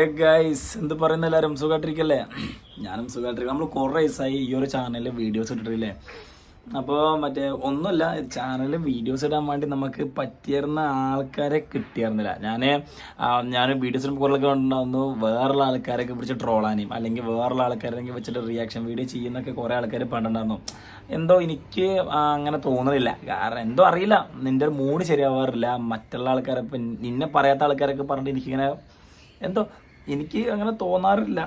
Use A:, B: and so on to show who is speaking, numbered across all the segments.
A: ഏ ഗൈസ് എന്ത് പറയുന്ന എല്ലാവരും? സുഖമായിട്ടിരിക്കല്ലേ ഞാനും സുഖമായിട്ടിരിക്കും നമ്മൾ കുറേ ദിവസമായി ഈ ഒരു ചാനലിൽ വീഡിയോസ് ഇട്ടിട്ടില്ലേ? അപ്പോൾ മറ്റേ ഒന്നുമില്ല ചാനലിൽ വീഡിയോസ് ഇടാൻ വേണ്ടി നമുക്ക് പറ്റിയിരുന്ന ആൾക്കാരെ കിട്ടിയിരുന്നില്ല. ഞാൻ ഞാൻ വീഡിയോസ് കുറേയൊക്കെ ഉണ്ടാകുന്നു വേറുള്ള ആൾക്കാരൊക്കെ പിടിച്ച് ട്രോളാനും അല്ലെങ്കിൽ വേറുള്ള ആൾക്കാരെങ്കിൽ വെച്ചിട്ട് റിയാക്ഷൻ വീഡിയോ ചെയ്യുന്നൊക്കെ കുറേ ആൾക്കാർ പണ്ടുണ്ടായിരുന്നു. എന്തോ എനിക്ക് അങ്ങനെ തോന്നുന്നില്ല കാരണം എന്തോ അറിയില്ല. നിന്റെ ഒരു മൂഡ് ശരിയാവാറില്ല. മറ്റുള്ള ആൾക്കാരെ ഇപ്പം നിന്നെ പറയാത്ത ആൾക്കാരൊക്കെ പറഞ്ഞിട്ട് എനിക്കിങ്ങനെ എന്തോ എനിക്ക് അങ്ങനെ തോന്നാറില്ല.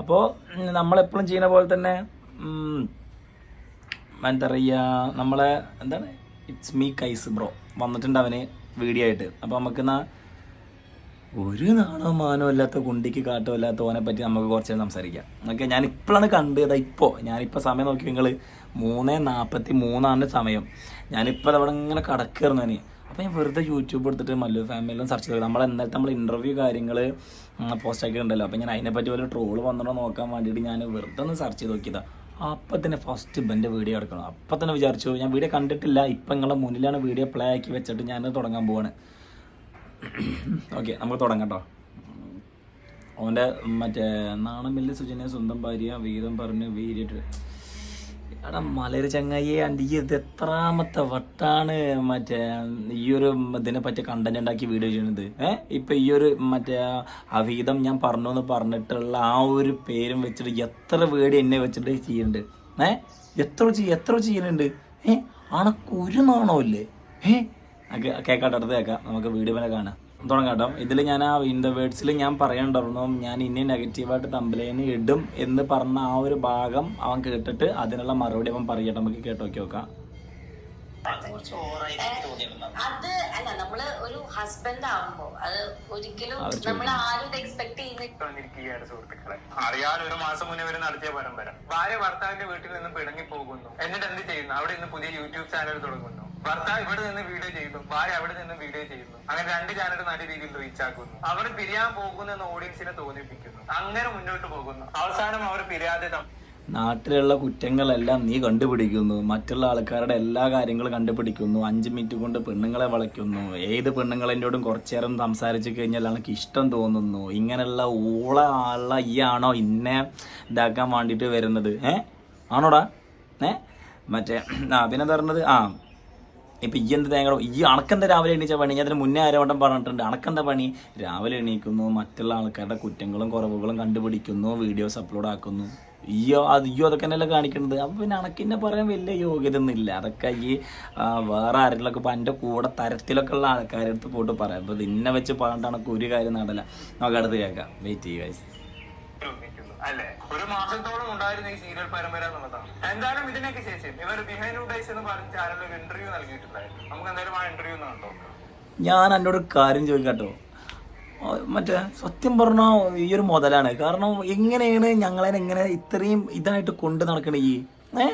A: അപ്പോൾ നമ്മളെപ്പോഴും ചെയ്യുന്ന പോലെ തന്നെ എന്താ പറയുക നമ്മളെ എന്താണ് ഇറ്റ്സ് മീ കൈസ് ബ്രോ വന്നിട്ടുണ്ട് അവന് വീഡിയോ ആയിട്ട് അപ്പോൾ നമുക്ക് എന്നാ ഒരു നാണോ മാനോ ഇല്ലാത്ത കുണ്ടിക്ക് കാട്ടോ ഇല്ലാത്ത ഓനെ പറ്റി നമുക്ക് കുറച്ച് സംസാരിക്കാം. ഓക്കെ ഞാൻ ഇപ്പോഴാണ് കണ്ടത് ഇപ്പോൾ ഞാനിപ്പോൾ സമയം നോക്കി നിങ്ങൾ മൂന്ന് നാൽപ്പത്തി മൂന്നാണ് സമയം. ഞാനിപ്പോൾ അവിടെ ഇങ്ങനെ കടക്കായിരുന്നു അപ്പോൾ ഞാൻ വെറുതെ യൂട്യൂബ് എടുത്തിട്ട് മല്ലു ഫാമിലിയിലും സെർച്ച് ചെയ്തു നമ്മൾ എന്നിട്ട് നമ്മൾ ഇന്റർവ്യൂ കാര്യങ്ങൾ പോസ്റ്റ് ആക്കിയിട്ടുണ്ടല്ലോ. അപ്പോൾ ഞാൻ അതിനെപ്പറ്റി വല്ല ട്രോൾ വന്നിട്ടോ നോക്കാൻ വേണ്ടിയിട്ട് ഞാൻ വെറുതെ ഒന്ന് സെർച്ച് ചെയ്ത് നോക്കിയതാണ് അപ്പം തന്നെ ഫസ്റ്റ് ഇവന്റെ വീഡിയോ എടുക്കണം. അപ്പം തന്നെ വിചാരിച്ചു ഞാൻ വീഡിയോ കണ്ടിട്ടില്ല. ഇപ്പം നിങ്ങളുടെ മുന്നിലാണ് വീഡിയോ പ്ലേ ആക്കി വെച്ചിട്ട് ഞാൻ തുടങ്ങാൻ പോവാണ്. ഓക്കെ നമുക്ക് തുടങ്ങാം കേട്ടോ അവന്റെ മറ്റേ നാണമില്ല സുജനെ സ്വന്തം ഭാര്യ വീതം പറഞ്ഞ് വീരിട്ട് എടാ മലര് ചങ്ങായി ആൻഡ് ഈ ഇത് എത്രാമത്തെ വട്ടാണ് മറ്റേ ഈ ഒരു ഇതിനെ പറ്റി കണ്ടന്റ് ഉണ്ടാക്കി വീഡിയോ ചെയ്യുന്നത് ഏഹ് ഇപ്പൊ ഈ ഒരു മറ്റേ അവീതം ഞാൻ പറഞ്ഞു എന്ന് പറഞ്ഞിട്ടുള്ള ആ ഒരു പേരും വെച്ചിട്ട് എത്ര വേട് എന്നെ വെച്ചിട്ട് ചെയ്യുന്നുണ്ട് ഏഹ് എത്ര എത്ര ചെയ്യുന്നുണ്ട് ഏഹ് അണക്ക് ഒരു ഇല്ലേ? ഏഹ് കേക്കാട്ടടുത്ത് കേൾക്കാം നമുക്ക് വീഡിയോ പിന്നെ കാണാം. തുടങ്ങാം ഇതിൽ ഞാൻ ആ ഇൻ ദ വേർഡ്സിൽ ഞാൻ പറയണ്ടായിരുന്നു. ഞാൻ ഇനി നെഗറ്റീവായിട്ട് തമ്പലേന് ഇടും എന്ന് പറഞ്ഞ ആ ഒരു ഭാഗം അവൻ കേട്ടിട്ട് അതിനുള്ള മറുപടി അവൻ പറയട്ടെ. നമുക്ക് കേട്ടോക്കി നോക്കാം.
B: അത് അല്ല നമ്മൾ ഒരു ഹസ്ബൻഡ് ആവുമ്പോ അത് ഒരിക്കലും നമ്മൾ ആരും എക്സ്പെക്ട് ചെയ്യുന്ന
C: വന്നിരിക്കുകയാണ് സുഹൃത്തുക്കളെ. അറിയാൻ ഒരു മാസം മുന്നേ വരെ നടത്തിയ പരമ്പര. ഭാര്യ ഭർത്താവിന്റെ വീട്ടിൽ നിന്ന് പിണങ്ങി പോകുന്നു. എന്നിട്ട് എന്ത് ചെയ്യുന്നു? അവിടെ നിന്ന് പുതിയ യൂട്യൂബ് ചാനൽ തുടങ്ങുന്നു. ഭർത്താവ് ഇവിടെ നിന്ന് വീഡിയോ ചെയ്യുന്നു. ഭാര്യ അവിടെ നിന്ന് വീഡിയോ ചെയ്യുന്നു. അങ്ങനെ രണ്ട് ചാനൽ നല്ല രീതിയിൽ റീച്ച് ആക്കുന്നു. അവർ പിരിയാൻ പോകുന്നു എന്ന് ഓഡിയൻസിനെ തോന്നിപ്പിക്കുന്നു. അങ്ങനെ മുന്നോട്ട് പോകുന്നു. അവസാനം അവർ പിരിയാതെ
A: നാട്ടിലുള്ള കുറ്റങ്ങളെല്ലാം നീ കണ്ടുപിടിക്കുന്നു. മറ്റുള്ള ആൾക്കാരുടെ എല്ലാ കാര്യങ്ങളും കണ്ടുപിടിക്കുന്നു. അഞ്ച് മിനിറ്റ് കൊണ്ട് പെണ്ണുങ്ങളെ വളയ്ക്കുന്നു. ഏത് പെണ്ണുങ്ങളെന്നോടും കുറച്ചു നേരം സംസാരിച്ചു കഴിഞ്ഞാൽ എനിക്ക് ഇഷ്ടം തോന്നുന്നു. ഇങ്ങനെയുള്ള ഊള ആളുള്ള ഈ ആണോ ഇന്നെ ഇതാക്കാൻ വേണ്ടിയിട്ട് വരുന്നത്. ഏ? ആണോടാ? ഏ? മറ്റേ ആ പിന്നെ പറഞ്ഞത്? ആ ഇപ്പം ഈ എന്ത് തേങ്ങ ഈ അണക്കെന്താ രാവിലെ എണീച്ച പണി? ഞാൻ അതിന് മുന്നേ ആരോട്ടം പറഞ്ഞിട്ടുണ്ട്. അണക്കെന്താ പണി? രാവിലെ എണീക്കുന്നു മറ്റുള്ള ആൾക്കാരുടെ കുറ്റങ്ങളും കുറവുകളും കണ്ടുപിടിക്കുന്നു വീഡിയോസ് അപ്ലോഡ് ആക്കുന്നു. അത് ഈയോ അതൊക്കെ തന്നെയല്ലേ കാണിക്കുന്നത് അപ്പം പിന്നെ അണക്കിന്നെ പറയാൻ വലിയ യോഗ്യത ഒന്നുമില്ല അതൊക്കെ ഈ വേറെ ആരെങ്കിലൊക്കെ ഇപ്പം എന്റെ കൂടെ തരത്തിലൊക്കെ ഉള്ള ആൾക്കാരുടെ അടുത്ത് പോയിട്ട് പറയാം. അപ്പോൾ ഇന്നെ വെച്ച് പറഞ്ഞിട്ട് അണക്ക് ഒരു കാര്യം നടല്ല നമുക്ക് അടുത്ത് കേൾക്കാം. വെയിറ്റ് ചെയ്യുക.
C: അല്ലേ? ഒരു മാസത്തോളം ഉണ്ടായിരുന്ന ഈ സീരിയൽ പരമ്പര എന്നുള്ളതാണ് എന്തായാലും ഇതിനൊക്കെ ശേഷം ഇവർ ബിഹൈൻഡ് ഡൈസ് എന്ന് പറഞ്ഞ ചാനലിൽ ഒരു ഇന്റർവ്യൂ നൽകിയിട്ടുണ്ടായിരുന്നു. നമുക്ക് എന്തായാലും ആ ഇന്റർവ്യൂ ഒന്ന് കണ്ടോ
A: ഞാൻ എന്നോട് കാര്യം ചോദിക്കട്ടോ മറ്റേ സത്യം പറഞ്ഞാൽ ഈ ഒരു മുതലാണ്. കാരണം എങ്ങനെയാണ് ഞങ്ങളെ എങ്ങനെ ഇത്രയും ഇതായിട്ട് കൊണ്ട് നടക്കണ? ഈ ഏ?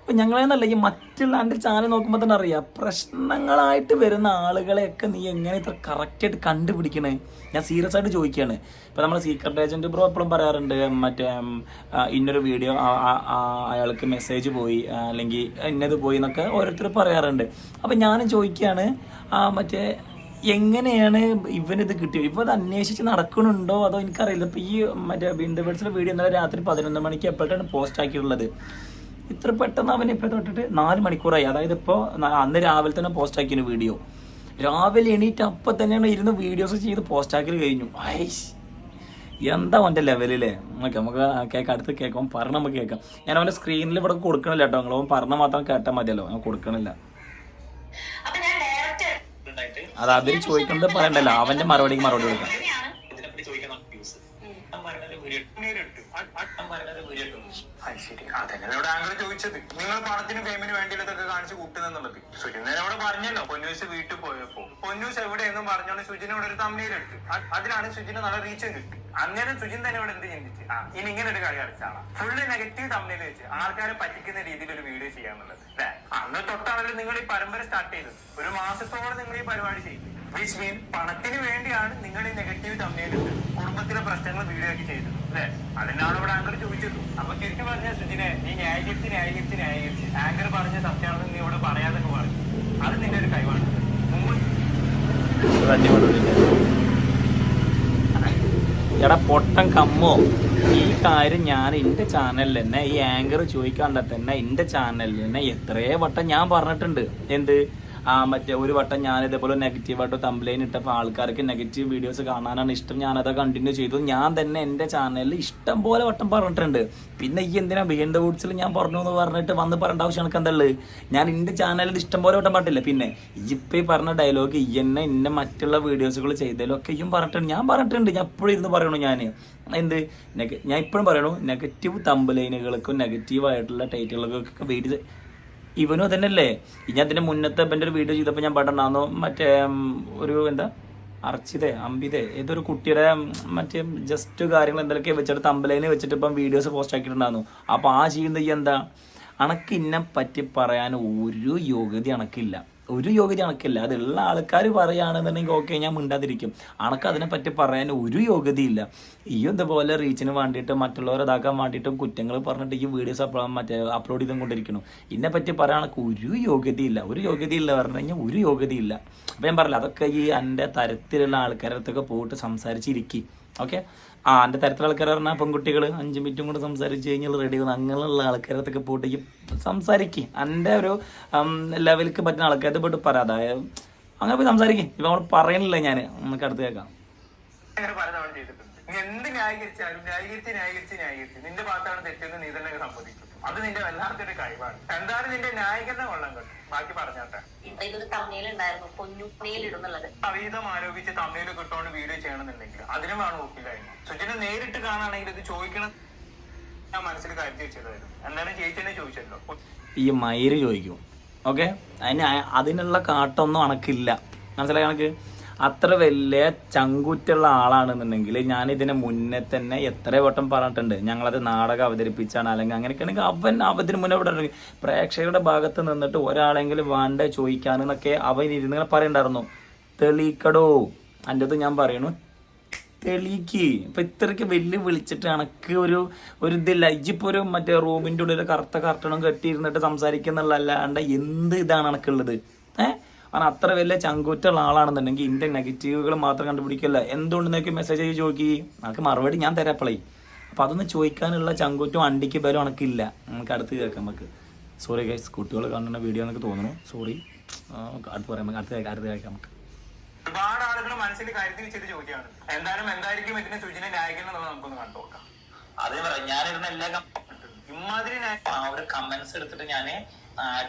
A: ഇപ്പം ഞങ്ങളെന്നല്ല ഈ മറ്റുള്ള എന്റെ ചാനൽ നോക്കുമ്പോ തന്നെ അറിയാം. പ്രശ്നങ്ങളായിട്ട് വരുന്ന ആളുകളെയൊക്കെ നീ എങ്ങനെ ഇത്ര കറക്റ്റായിട്ട് കണ്ടുപിടിക്കണേ? ഞാൻ സീരിയസ് ആയിട്ട് ചോദിക്കുകയാണ് ഇപ്പം നമ്മൾ സീക്രട്ട് ഏജന്റ് ബ്രോ എപ്പോഴും പറയാറുണ്ട് മറ്റേ ഇന്നൊരു വീഡിയോ അയാൾക്ക് മെസ്സേജ് പോയി അല്ലെങ്കിൽ ഇന്നത് പോയി എന്നൊക്കെ ഓരോരുത്തർ പറയാറുണ്ട്. അപ്പം ഞാനും ചോദിക്കുകയാണ് മറ്റേ എങ്ങനെയാണ് ഇവനിത് കിട്ടിയത്? ഇപ്പൊ അത് അന്വേഷിച്ച് നടക്കുന്നുണ്ടോ? അതോ എനിക്കറിയില്ല. ഇപ്പൊ ഈ മറ്റേ ബിന്ദുബേഡ്സിലെ വീഡിയോ ഇന്നലെ രാത്രി പതിനൊന്ന് മണിക്ക് എപ്പോഴാണ് പോസ്റ്റ് ആക്കിയിട്ടുള്ളത് ഇത്ര പെട്ടെന്ന് അവൻ ഇപ്പൊ തൊട്ടിട്ട് നാല് മണിക്കൂറായി. അതായത് ഇപ്പോ അന്ന് രാവിലെ തന്നെ പോസ്റ്റ് ആക്കിയ വീഡിയോ. രാവിലെ എണീറ്റ് അപ്പൊ തന്നെയാണ് ഇരുന്ന് വീഡിയോസ് ചെയ്ത് പോസ്റ്റ് ആക്കി കഴിഞ്ഞു. ഐഷ് എന്താ അവന്റെ ലെവലില്ലേ ഓക്കെ നമുക്ക് കേൾക്കാം അടുത്ത് കേൾക്കാം. പറഞ്ഞ നമുക്ക് കേൾക്കാം. ഞാൻ അവന്റെ സ്ക്രീനിൽ ഇവിടെ കൊടുക്കണില്ല കേട്ടോ. നിങ്ങൾ അവൻ പറഞ്ഞ മാത്രം കേട്ടാൽ മതിയല്ലോ. ഞാൻ കൊടുക്കണില്ല. അത് അതിൽ ചോദിക്കുന്നത് പറയണ്ടല്ലോ. അവന്റെ മറുപടിക്ക് മറുപടി കൊടുക്കാം.
C: അതന്നെ ആങ്കർ ചോദിച്ചത്. നിങ്ങൾ പണത്തിന് ഫെയിമിന് വേണ്ടിയില്ലതൊക്കെ കാണിച്ച് കൂട്ടുന്നെന്നുള്ളത് സുജിനോട് പറഞ്ഞല്ലോ പൊന്നൂസ് വീട്ടിൽ പോയപ്പോ. പൊന്നൂസ് എവിടെയെന്നും പറഞ്ഞോണ്ട് സുജിനോട് ഒരു തമ്മിലെടുത്ത് അതിലാണ് സുജിന് നല്ല റീച്ച് കിട്ടി. അന്നേരം സുജിൻ തന്നെ ഇവിടെ എന്ത് ചിന്തിച്ച്? ആ ഇനി ഇങ്ങനെ ഒരു കളി കളിച്ചാണ് ഫുള്ള് നെഗറ്റീവ് തമ്മിൽ വെച്ച് ആൾക്കാരെ പറ്റിക്കുന്ന രീതിയിൽ ഒരു വീഡിയോ ചെയ്യാന്നുള്ളത്. അന്ന് തൊട്ടാണല്ലോ നിങ്ങൾ ഈ പരമ്പര സ്റ്റാർട്ട് ചെയ്തത്. ഒരു മാസത്തോടെ നിങ്ങൾ ഈ പരിപാടി ചെയ്തു വിച്ച് മീൻ പണത്തിന് വേണ്ടിയാണ് നിങ്ങൾ ഈ നെഗറ്റീവ് തമ്മിലിട്ട് കുടുംബത്തിലെ പ്രശ്നങ്ങൾ വീഡിയോ ആക്കി ചെയ്തത് അല്ലേ? അതിനാണ് ഇവിടെ ആങ്കർ ചോദിച്ചത്. അപ്പൊ തിരിച്ചു പറഞ്ഞ സുജിനെ നീ ന്യായീകരിച്ച് ന്യായീകരിച്ച് ന്യായീകരിച്ച്. ആങ്കർ പറഞ്ഞ സത്യമാണെന്ന് നീ ഇവിടെ പറയാതൊക്കെ പറഞ്ഞു. അത് നിന്റെ ഒരു കഴിവാണ്.
A: എടാ പൊട്ടൻ കമ്മോ. ഈ കാര്യം ഞാൻ എന്റെ ചാനലിൽ തന്നെ ഈ ആങ്കർ ചോദിക്കാണ്ട തന്നെ എന്റെ ചാനലിൽ തന്നെ എത്രയോ വട്ടം ഞാൻ പറഞ്ഞിട്ടുണ്ട്. എന്ത്? മറ്റേ ഒരു വട്ടം ഞാൻ ഇതേപോലെ നെഗറ്റീവായിട്ട് തമ്പ്ലൈൻ ഇട്ടപ്പോൾ ആൾക്കാർക്ക് നെഗറ്റീവ് വീഡിയോസ് കാണാനാണ് ഇഷ്ടം. ഞാനത് കണ്ടിന്യൂ ചെയ്തു. ഞാൻ തന്നെ എന്റെ ചാനലിൽ ഇഷ്ടം പോലെ വട്ടം പറഞ്ഞിട്ടുണ്ട്. പിന്നെ ഈ എന്തിനാ ബിഹൈൻഡ് വുഡ്സിൽ ഞാൻ പറഞ്ഞു എന്ന് പറഞ്ഞിട്ട് വന്ന് പറയേണ്ട ആവശ്യം എനിക്ക് എന്താ ഞാൻ എന്റെ ചാനലിൽ ഇഷ്ടം പോലെ വട്ടം പറഞ്ഞിട്ടില്ല. പിന്നെ ഇപ്പം ഈ പറഞ്ഞ ഡയലോഗ് ഈ എന്നെ ഇന്നെ മറ്റുള്ള വീഡിയോസുകൾ ചെയ്തതിലൊക്കെ ഇയും പറഞ്ഞിട്ടുണ്ട്. ഞാൻ പറഞ്ഞിട്ടുണ്ട്. ഞാൻ എപ്പോഴും ഇരുന്ന് പറയണു ഞാൻ എന്ത്? ഞാൻ ഇപ്പോഴും പറയണു. നെഗറ്റീവ് തമ്പലൈനുകൾക്കും നെഗറ്റീവായിട്ടുള്ള ടൈറ്റിലുകൾക്കൊക്കെ വീഡിയോ ഇവനും അതന്നെയല്ലേ? ഞാൻ അതിന്റെ മുന്നത്തെ എന്റെ ഒരു വീഡിയോ ചെയ്തപ്പോൾ ഞാൻ പറഞ്ഞിട്ടുണ്ടായിരുന്നു മറ്റേ ഒരു എന്താ? അർച്ചിതേ അമ്പിതേ ഏതൊരു കുട്ടിയുടെ മറ്റേ ജസ്റ്റ് കാര്യങ്ങൾ എന്തൊക്കെ വെച്ചിട്ട് തമ്പലൈന് വെച്ചിട്ട് ഇപ്പം വീഡിയോസ് പോസ്റ്റ് ആക്കിയിട്ടുണ്ടായിരുന്നു. അപ്പോൾ ആ ചെയ്യുന്നത് എന്താ? അണക്ക് ഇന്നെ പറ്റി പറയാൻ ഒരു യോഗ്യത അണക്കില്ല ഒരു യോഗ്യത അണക്കില്ല അതുള്ള ആൾക്കാർ പറയുകയാണെന്നുണ്ടെങ്കിൽ ഓക്കെ ഞാൻ മിണ്ടാതിരിക്കും. അണക്ക് അതിനെപ്പറ്റി പറയാൻ ഒരു യോഗ്യതയില്ല. ഈ ഇതുപോലെ റീച്ചിന് വേണ്ടിയിട്ട് മറ്റുള്ളവരെ ഇതാക്കാൻ വേണ്ടിയിട്ടും കുറ്റങ്ങൾ പറഞ്ഞിട്ട് ഈ വീഡിയോസ് മറ്റേ അപ്ലോഡ് ചെയ്തും കൊണ്ടിരിക്കണം ഇതിനെ പറ്റി പറയാൻ അണക്ക് ഒരു യോഗ്യതയില്ല. ഒരു യോഗ്യതയില്ല പറഞ്ഞു കഴിഞ്ഞാൽ ഒരു യോഗ്യതയില്ല. അപ്പം ഞാൻ പറഞ്ഞില്ല അതൊക്കെ ഈ എന്റെ തരത്തിലുള്ള ആൾക്കാരുടെ പോയിട്ട് സംസാരിച്ചിരിക്കും. ഓക്കെ? ആ എന്റെ തരത്തിലുള്ള ആൾക്കാർ പറഞ്ഞാൽ പെൺകുട്ടികൾ അഞ്ച് മിനിറ്റും കൂടെ സംസാരിച്ച് കഴിഞ്ഞാൽ റെഡി ആകുന്നു അങ്ങനെയുള്ള ആൾക്കാരത്തൊക്കെ പോയിട്ട് ഈ സംസാരിക്കും. എന്റെ ഒരു ലെവലിലേക്ക് പറ്റുന്ന ആൾക്കാരുടെ പോയിട്ട് പറ. അതായത് അങ്ങനെ പോയി സംസാരിക്കും. ഇപ്പം നമ്മൾ പറയണില്ല ഞാൻ നമുക്ക് അടുത്ത് കേൾക്കാം.
C: എന്ത് ന്യായീകരിച്ചാലും ന്യായീകരിച്ച് ന്യായീകരിച്ച് ന്യായീകരിച്ച്. നിന്റെ ഭാഗത്താണ് തെറ്റെന്ന് നീ തന്നെ സമ്മതിക്കും. അത് നിന്റെ വല്ലാത്തൊരു കഴിവാണ്. എന്താണ് നിന്റെ നായകന്റെ കൊള്ളം കണ്ടു ബാക്കി പറഞ്ഞാട്ടെ.
B: ഇതൊരു ഇടുന്നുള്ളത്.
C: അവീതം ആരോപിച്ച് തമ്മിൽ കിട്ടുകൊണ്ട് വീഡിയോ ചെയ്യണമെന്നുണ്ടെങ്കിൽ അതിനും വേണം ഒപ്പില്ലായ്മ. സുജിനെ നേരിട്ട് കാണാണെങ്കിൽ ഇത് ചോദിക്കണം ഞാൻ മനസ്സിൽ കരുതി വെച്ചതായിരുന്നു. എന്താണ് ചേച്ചിനെ ചോദിച്ചല്ലോ?
A: ഈ മയിര് ചോദിക്കും. ഓക്കെ? അതിന് അതിനുള്ള കാട്ടൊന്നും അണക്കില്ല മനസ്സിലായി കണക്ക് അത്ര വലിയ ചങ്കൂറ്റുള്ള ആളാണെന്നുണ്ടെങ്കിൽ ഞാൻ ഇതിനെ മുന്നേ തന്നെ എത്ര വട്ടം പറഞ്ഞിട്ടുണ്ട്. ഞങ്ങളത് നാടകം അവതരിപ്പിച്ചാണ്. അല്ലെങ്കിൽ അങ്ങനെയൊക്കെയാണെങ്കിൽ അവൻ അവതിന് മുന്നേ ഇവിടെ പ്രേക്ഷകരുടെ ഭാഗത്ത് നിന്നിട്ട് ഒരാളെങ്കിലും വേണ്ട ചോദിക്കാനെന്നൊക്കെ അവൻ ഇരുന്ന് പറയണ്ടായിരുന്നു. തെളിയിക്കടോ. എന്റെ അത് ഞാൻ പറയണു തെളിയിക്ക്. ഇപ്പൊ ഇത്രയ്ക്ക് വെല്ലു വിളിച്ചിട്ട് എനക്ക് ഒരു ഒരു ഇതില്ല. ഇജിപ്പോ ഒരു മറ്റേ റൂമിന്റെ ഉള്ളിൽ കറുത്ത കർട്ടണം കെട്ടിയിരുന്നിട്ട് സംസാരിക്കുന്നുള്ളല്ലാണ്ട് എന്ത് ഇതാണ് എനക്കുള്ളത് ഏഹ് കാരണം അത്ര വലിയ ചങ്കൂറ്റുള്ള ആളാണെന്നുണ്ടെങ്കിൽ ഇന്റെ നെഗറ്റീവുകൾ മാത്രം കണ്ടുപിടിക്കല്ല എന്തുകൊണ്ട് നിനക്ക് മെസ്സേജ് ചെയ്ത് ചോദിക്കി? നമുക്ക് മറുപടി ഞാൻ തരാം അപ്പളേ അപ്പൊ അതൊന്ന് ചോദിക്കാനുള്ള ചങ്കൂറ്റും അണ്ടിക്ക് ബലം എനക്കില്ല നമുക്ക് അടുത്ത് കേൾക്കാം നമുക്ക്. സോറി ഗൈസ് കുട്ടികൾ കാണുന്ന വീഡിയോ എന്നൊക്കെ തോന്നുന്നു. സോറി അടുത്ത് പറയാം അടുത്ത് കേൾക്കാം അടുത്ത് കേൾക്കാം നമുക്ക്.
C: ഒരുപാട് ആളുകൾ മനസ്സിൽ കരുതി വെച്ചിട്ട് ചോദിക്കുകയാണ് എന്തായാലും എന്തായിരിക്കും ഇതിന് സുജിനെ ന്യായീകരണം എന്നുള്ളത് നമുക്കൊന്ന് കണ്ടു നോക്കാം.
A: അതേ പറയാം ഞാനിരുന്ന എല്ലാ
C: ഇമാതിരി
A: ഒരു കമന്റ്സ് എടുത്തിട്ട് ഞാൻ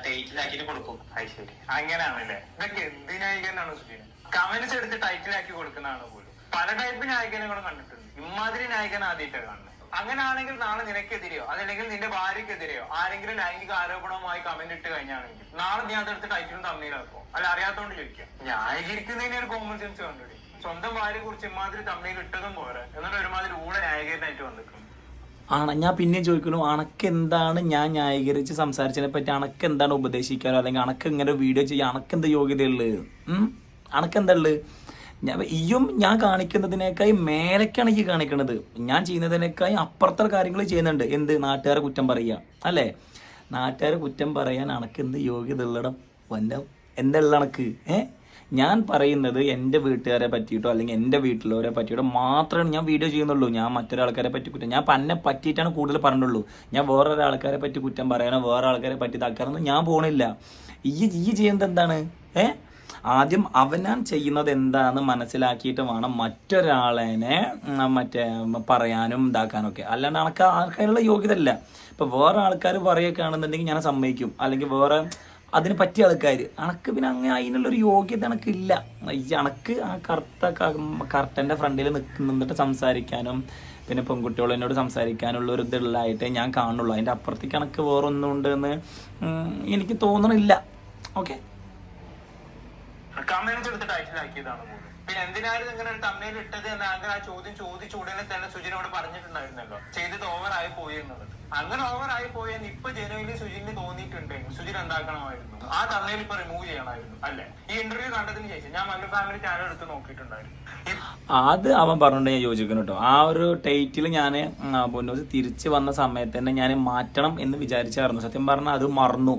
A: ടൈറ്റിലാക്കിയിട്ട് കൊടുക്കും.
C: അത് ശരി. അങ്ങനെയാണല്ലേ? ഇതൊക്കെ എന്ത് നായികനാണ് സുജിന് കമന്റ്സ് എടുത്ത് ടൈറ്റിലാക്കി കൊടുക്കുന്നതാണ് പോലും? പല ടൈപ്പ് ന്യായീകരണങ്ങളും കണ്ടിട്ടുണ്ട്. ഇമാതിരി നായകൻ ആദ്യമായിട്ടാണ് കാണുന്നത്. അങ്ങനെയാണെങ്കിൽ നാളെ നിനക്കെതിരെയോ അതല്ലെങ്കിൽ നിന്റെ ഭാര്യക്കെതിരെയോ ആരെങ്കിലും ലൈംഗിക ആരോപണവുമായി കമന്റ് ഇട്ട് കഴിഞ്ഞാണെങ്കിൽ നാളെ നീ അതെടുത്ത് ടൈറ്റിലും തമ്മിലാക്കോ അല്ല അറിയാത്തോണ്ട് ചോദിക്കാം. ന്യായീകരിക്കുന്നതിന് ഒരു കോമൺ സെൻസ് കണ്ടുപിടി സ്വന്തം ഭാര്യയെ കുറിച്ച് ഇമാതിരി തമ്മിൽ ഇട്ടതും പോരാ. എന്നിട്ട് ഒരുമാതിരി ഊടെ ന്യായീകരണമായിട്ട് വന്നിട്ടുണ്ട്
A: ആണ് ഞാൻ പിന്നെയും ചോദിക്കുന്നു അണക്ക് എന്താണ് ഞാൻ ന്യായീകരിച്ച് സംസാരിച്ചതിനെ പറ്റി അണക്ക് എന്താണ് ഉപദേശിക്കാനോ അല്ലെങ്കിൽ അണക്ക് ഇങ്ങനെ വീഡിയോ ചെയ്യാൻ അണക്ക് എന്ത് യോഗ്യതയുള്ളത്? അണക്ക് എന്താ ഉള്ളത് ഞാൻ ഇയും ഞാൻ കാണിക്കുന്നതിനേക്കായി മേലേക്കാണ് ഈ കാണിക്കുന്നത് ഞാൻ ചെയ്യുന്നതിനേക്കായി അപ്പുറത്തെ കാര്യങ്ങൾ ചെയ്യുന്നുണ്ട്. എന്ത്? നാട്ടുകാരെ കുറ്റം പറയുക അല്ലേ? നാട്ടുകാരെ കുറ്റം പറയാൻ അണക്ക് എന്ത് യോഗ്യത ഉള്ളടം വല്ല എന്താ ഉള്ള അണക്ക്? ഏഹ് ഞാൻ പറയുന്നത് എന്റെ വീട്ടുകാരെ പറ്റിയിട്ടോ അല്ലെങ്കിൽ എന്റെ വീട്ടിലുള്ളവരെ പറ്റിയിട്ടോ മാത്രമാണ് ഞാൻ വീഡിയോ ചെയ്യുന്നുള്ളൂ. ഞാൻ മറ്റൊരാൾക്കാരെ പറ്റി കുറ്റം ഞാൻ പന്നെ പറ്റിയിട്ടാണ് കൂടുതൽ പറഞ്ഞുള്ളൂ. ഞാൻ വേറൊരാൾക്കാരെ പറ്റി കുറ്റം പറയാനോ വേറെ ആൾക്കാരെ പറ്റി ഇതാക്കാനൊന്നും ഞാൻ പോണില്ല. ഈ ഈ ചെയ്യുന്നത് എന്താണ്? ഏ? ആദ്യം അവനാൻ ചെയ്യുന്നത് എന്താണെന്ന് മനസ്സിലാക്കിയിട്ട് വേണം മറ്റൊരാളെ മറ്റേ പറയാനും ഇതാക്കാനൊക്കെ. അല്ലാണ്ട് ആൾക്കാർ ആൾക്കാരുള്ള യോഗ്യത അല്ല ഇപ്പൊ വേറെ ആൾക്കാർ പറയുകയൊക്കെ ആണെന്നുണ്ടെങ്കിൽ ഞാൻ സമ്മതിക്കും. അല്ലെങ്കിൽ വേറെ അതിന് പറ്റിയ ആൾക്കാർ അണക്ക് പിന്നെ അങ്ങനെ അതിനുള്ളൊരു യോഗ്യത അണക്കില്ല ഈ അണക്ക് ആ കറുത്ത കർട്ടന്റെ ഫ്രണ്ടിൽ നിന്നിട്ട് സംസാരിക്കാനും പിന്നെ പെൺകുട്ടികൾ സംസാരിക്കാനുള്ള ഒരു ഇതുള്ളതായിട്ടേ ഞാൻ കാണുള്ളൂ. അതിന്റെ അപ്പുറത്തേക്ക് അണക്ക് വേറൊന്നും എന്ന് എനിക്ക് തോന്നണില്ല. ഓക്കെ?
C: കമന്റ്സ് എടുത്ത് ടൈറ്റിലാക്കിയതാണ് പോലും പിന്നെ എന്തിനായിരുന്നു ഇങ്ങനെ ഒരു തമ്മയിൽ ഇട്ടത് എന്ന് അങ്ങനെ ആ ചോദ്യം ചോദിച്ച ഉടനെ തന്നെ സുജിനോട് പറഞ്ഞിട്ടുണ്ടായിരുന്നല്ലോ. ചെയ്തത് ഓവർ ആയി പോയി എന്നുള്ളത്. അങ്ങനെ ഓവർ ആയി പോയെന്ന് ഇപ്പൊ ജനുവിന് സുജിന് തോന്നിയിട്ടുണ്ടെങ്കിൽ സുജിൻ എന്താക്കണമായിരുന്നു? ആ തമ്മയിൽ ഇപ്പൊ റിമൂവ് ചെയ്യണമായിരുന്നു അല്ലെ? ഈ ഇന്റർവ്യൂ കണ്ടതിന് ശേഷം ഞാൻ മല്ലു ഫാമിലി ചാനൽ എടുത്ത് നോക്കിയിട്ടുണ്ടായിരുന്നു.
A: അത് അവൻ പറഞ്ഞിട്ട് ഞാൻ യോജിക്കുന്നു കേട്ടോ ആ ഒരു ടൈറ്റിൽ ഞാൻ പൊന്നൂസ് തിരിച്ചു വന്ന സമയത്ത് തന്നെ ഞാൻ മാറ്റണം എന്ന് വിചാരിച്ചായിരുന്നു. സത്യം പറഞ്ഞാൽ അത് മറന്നു.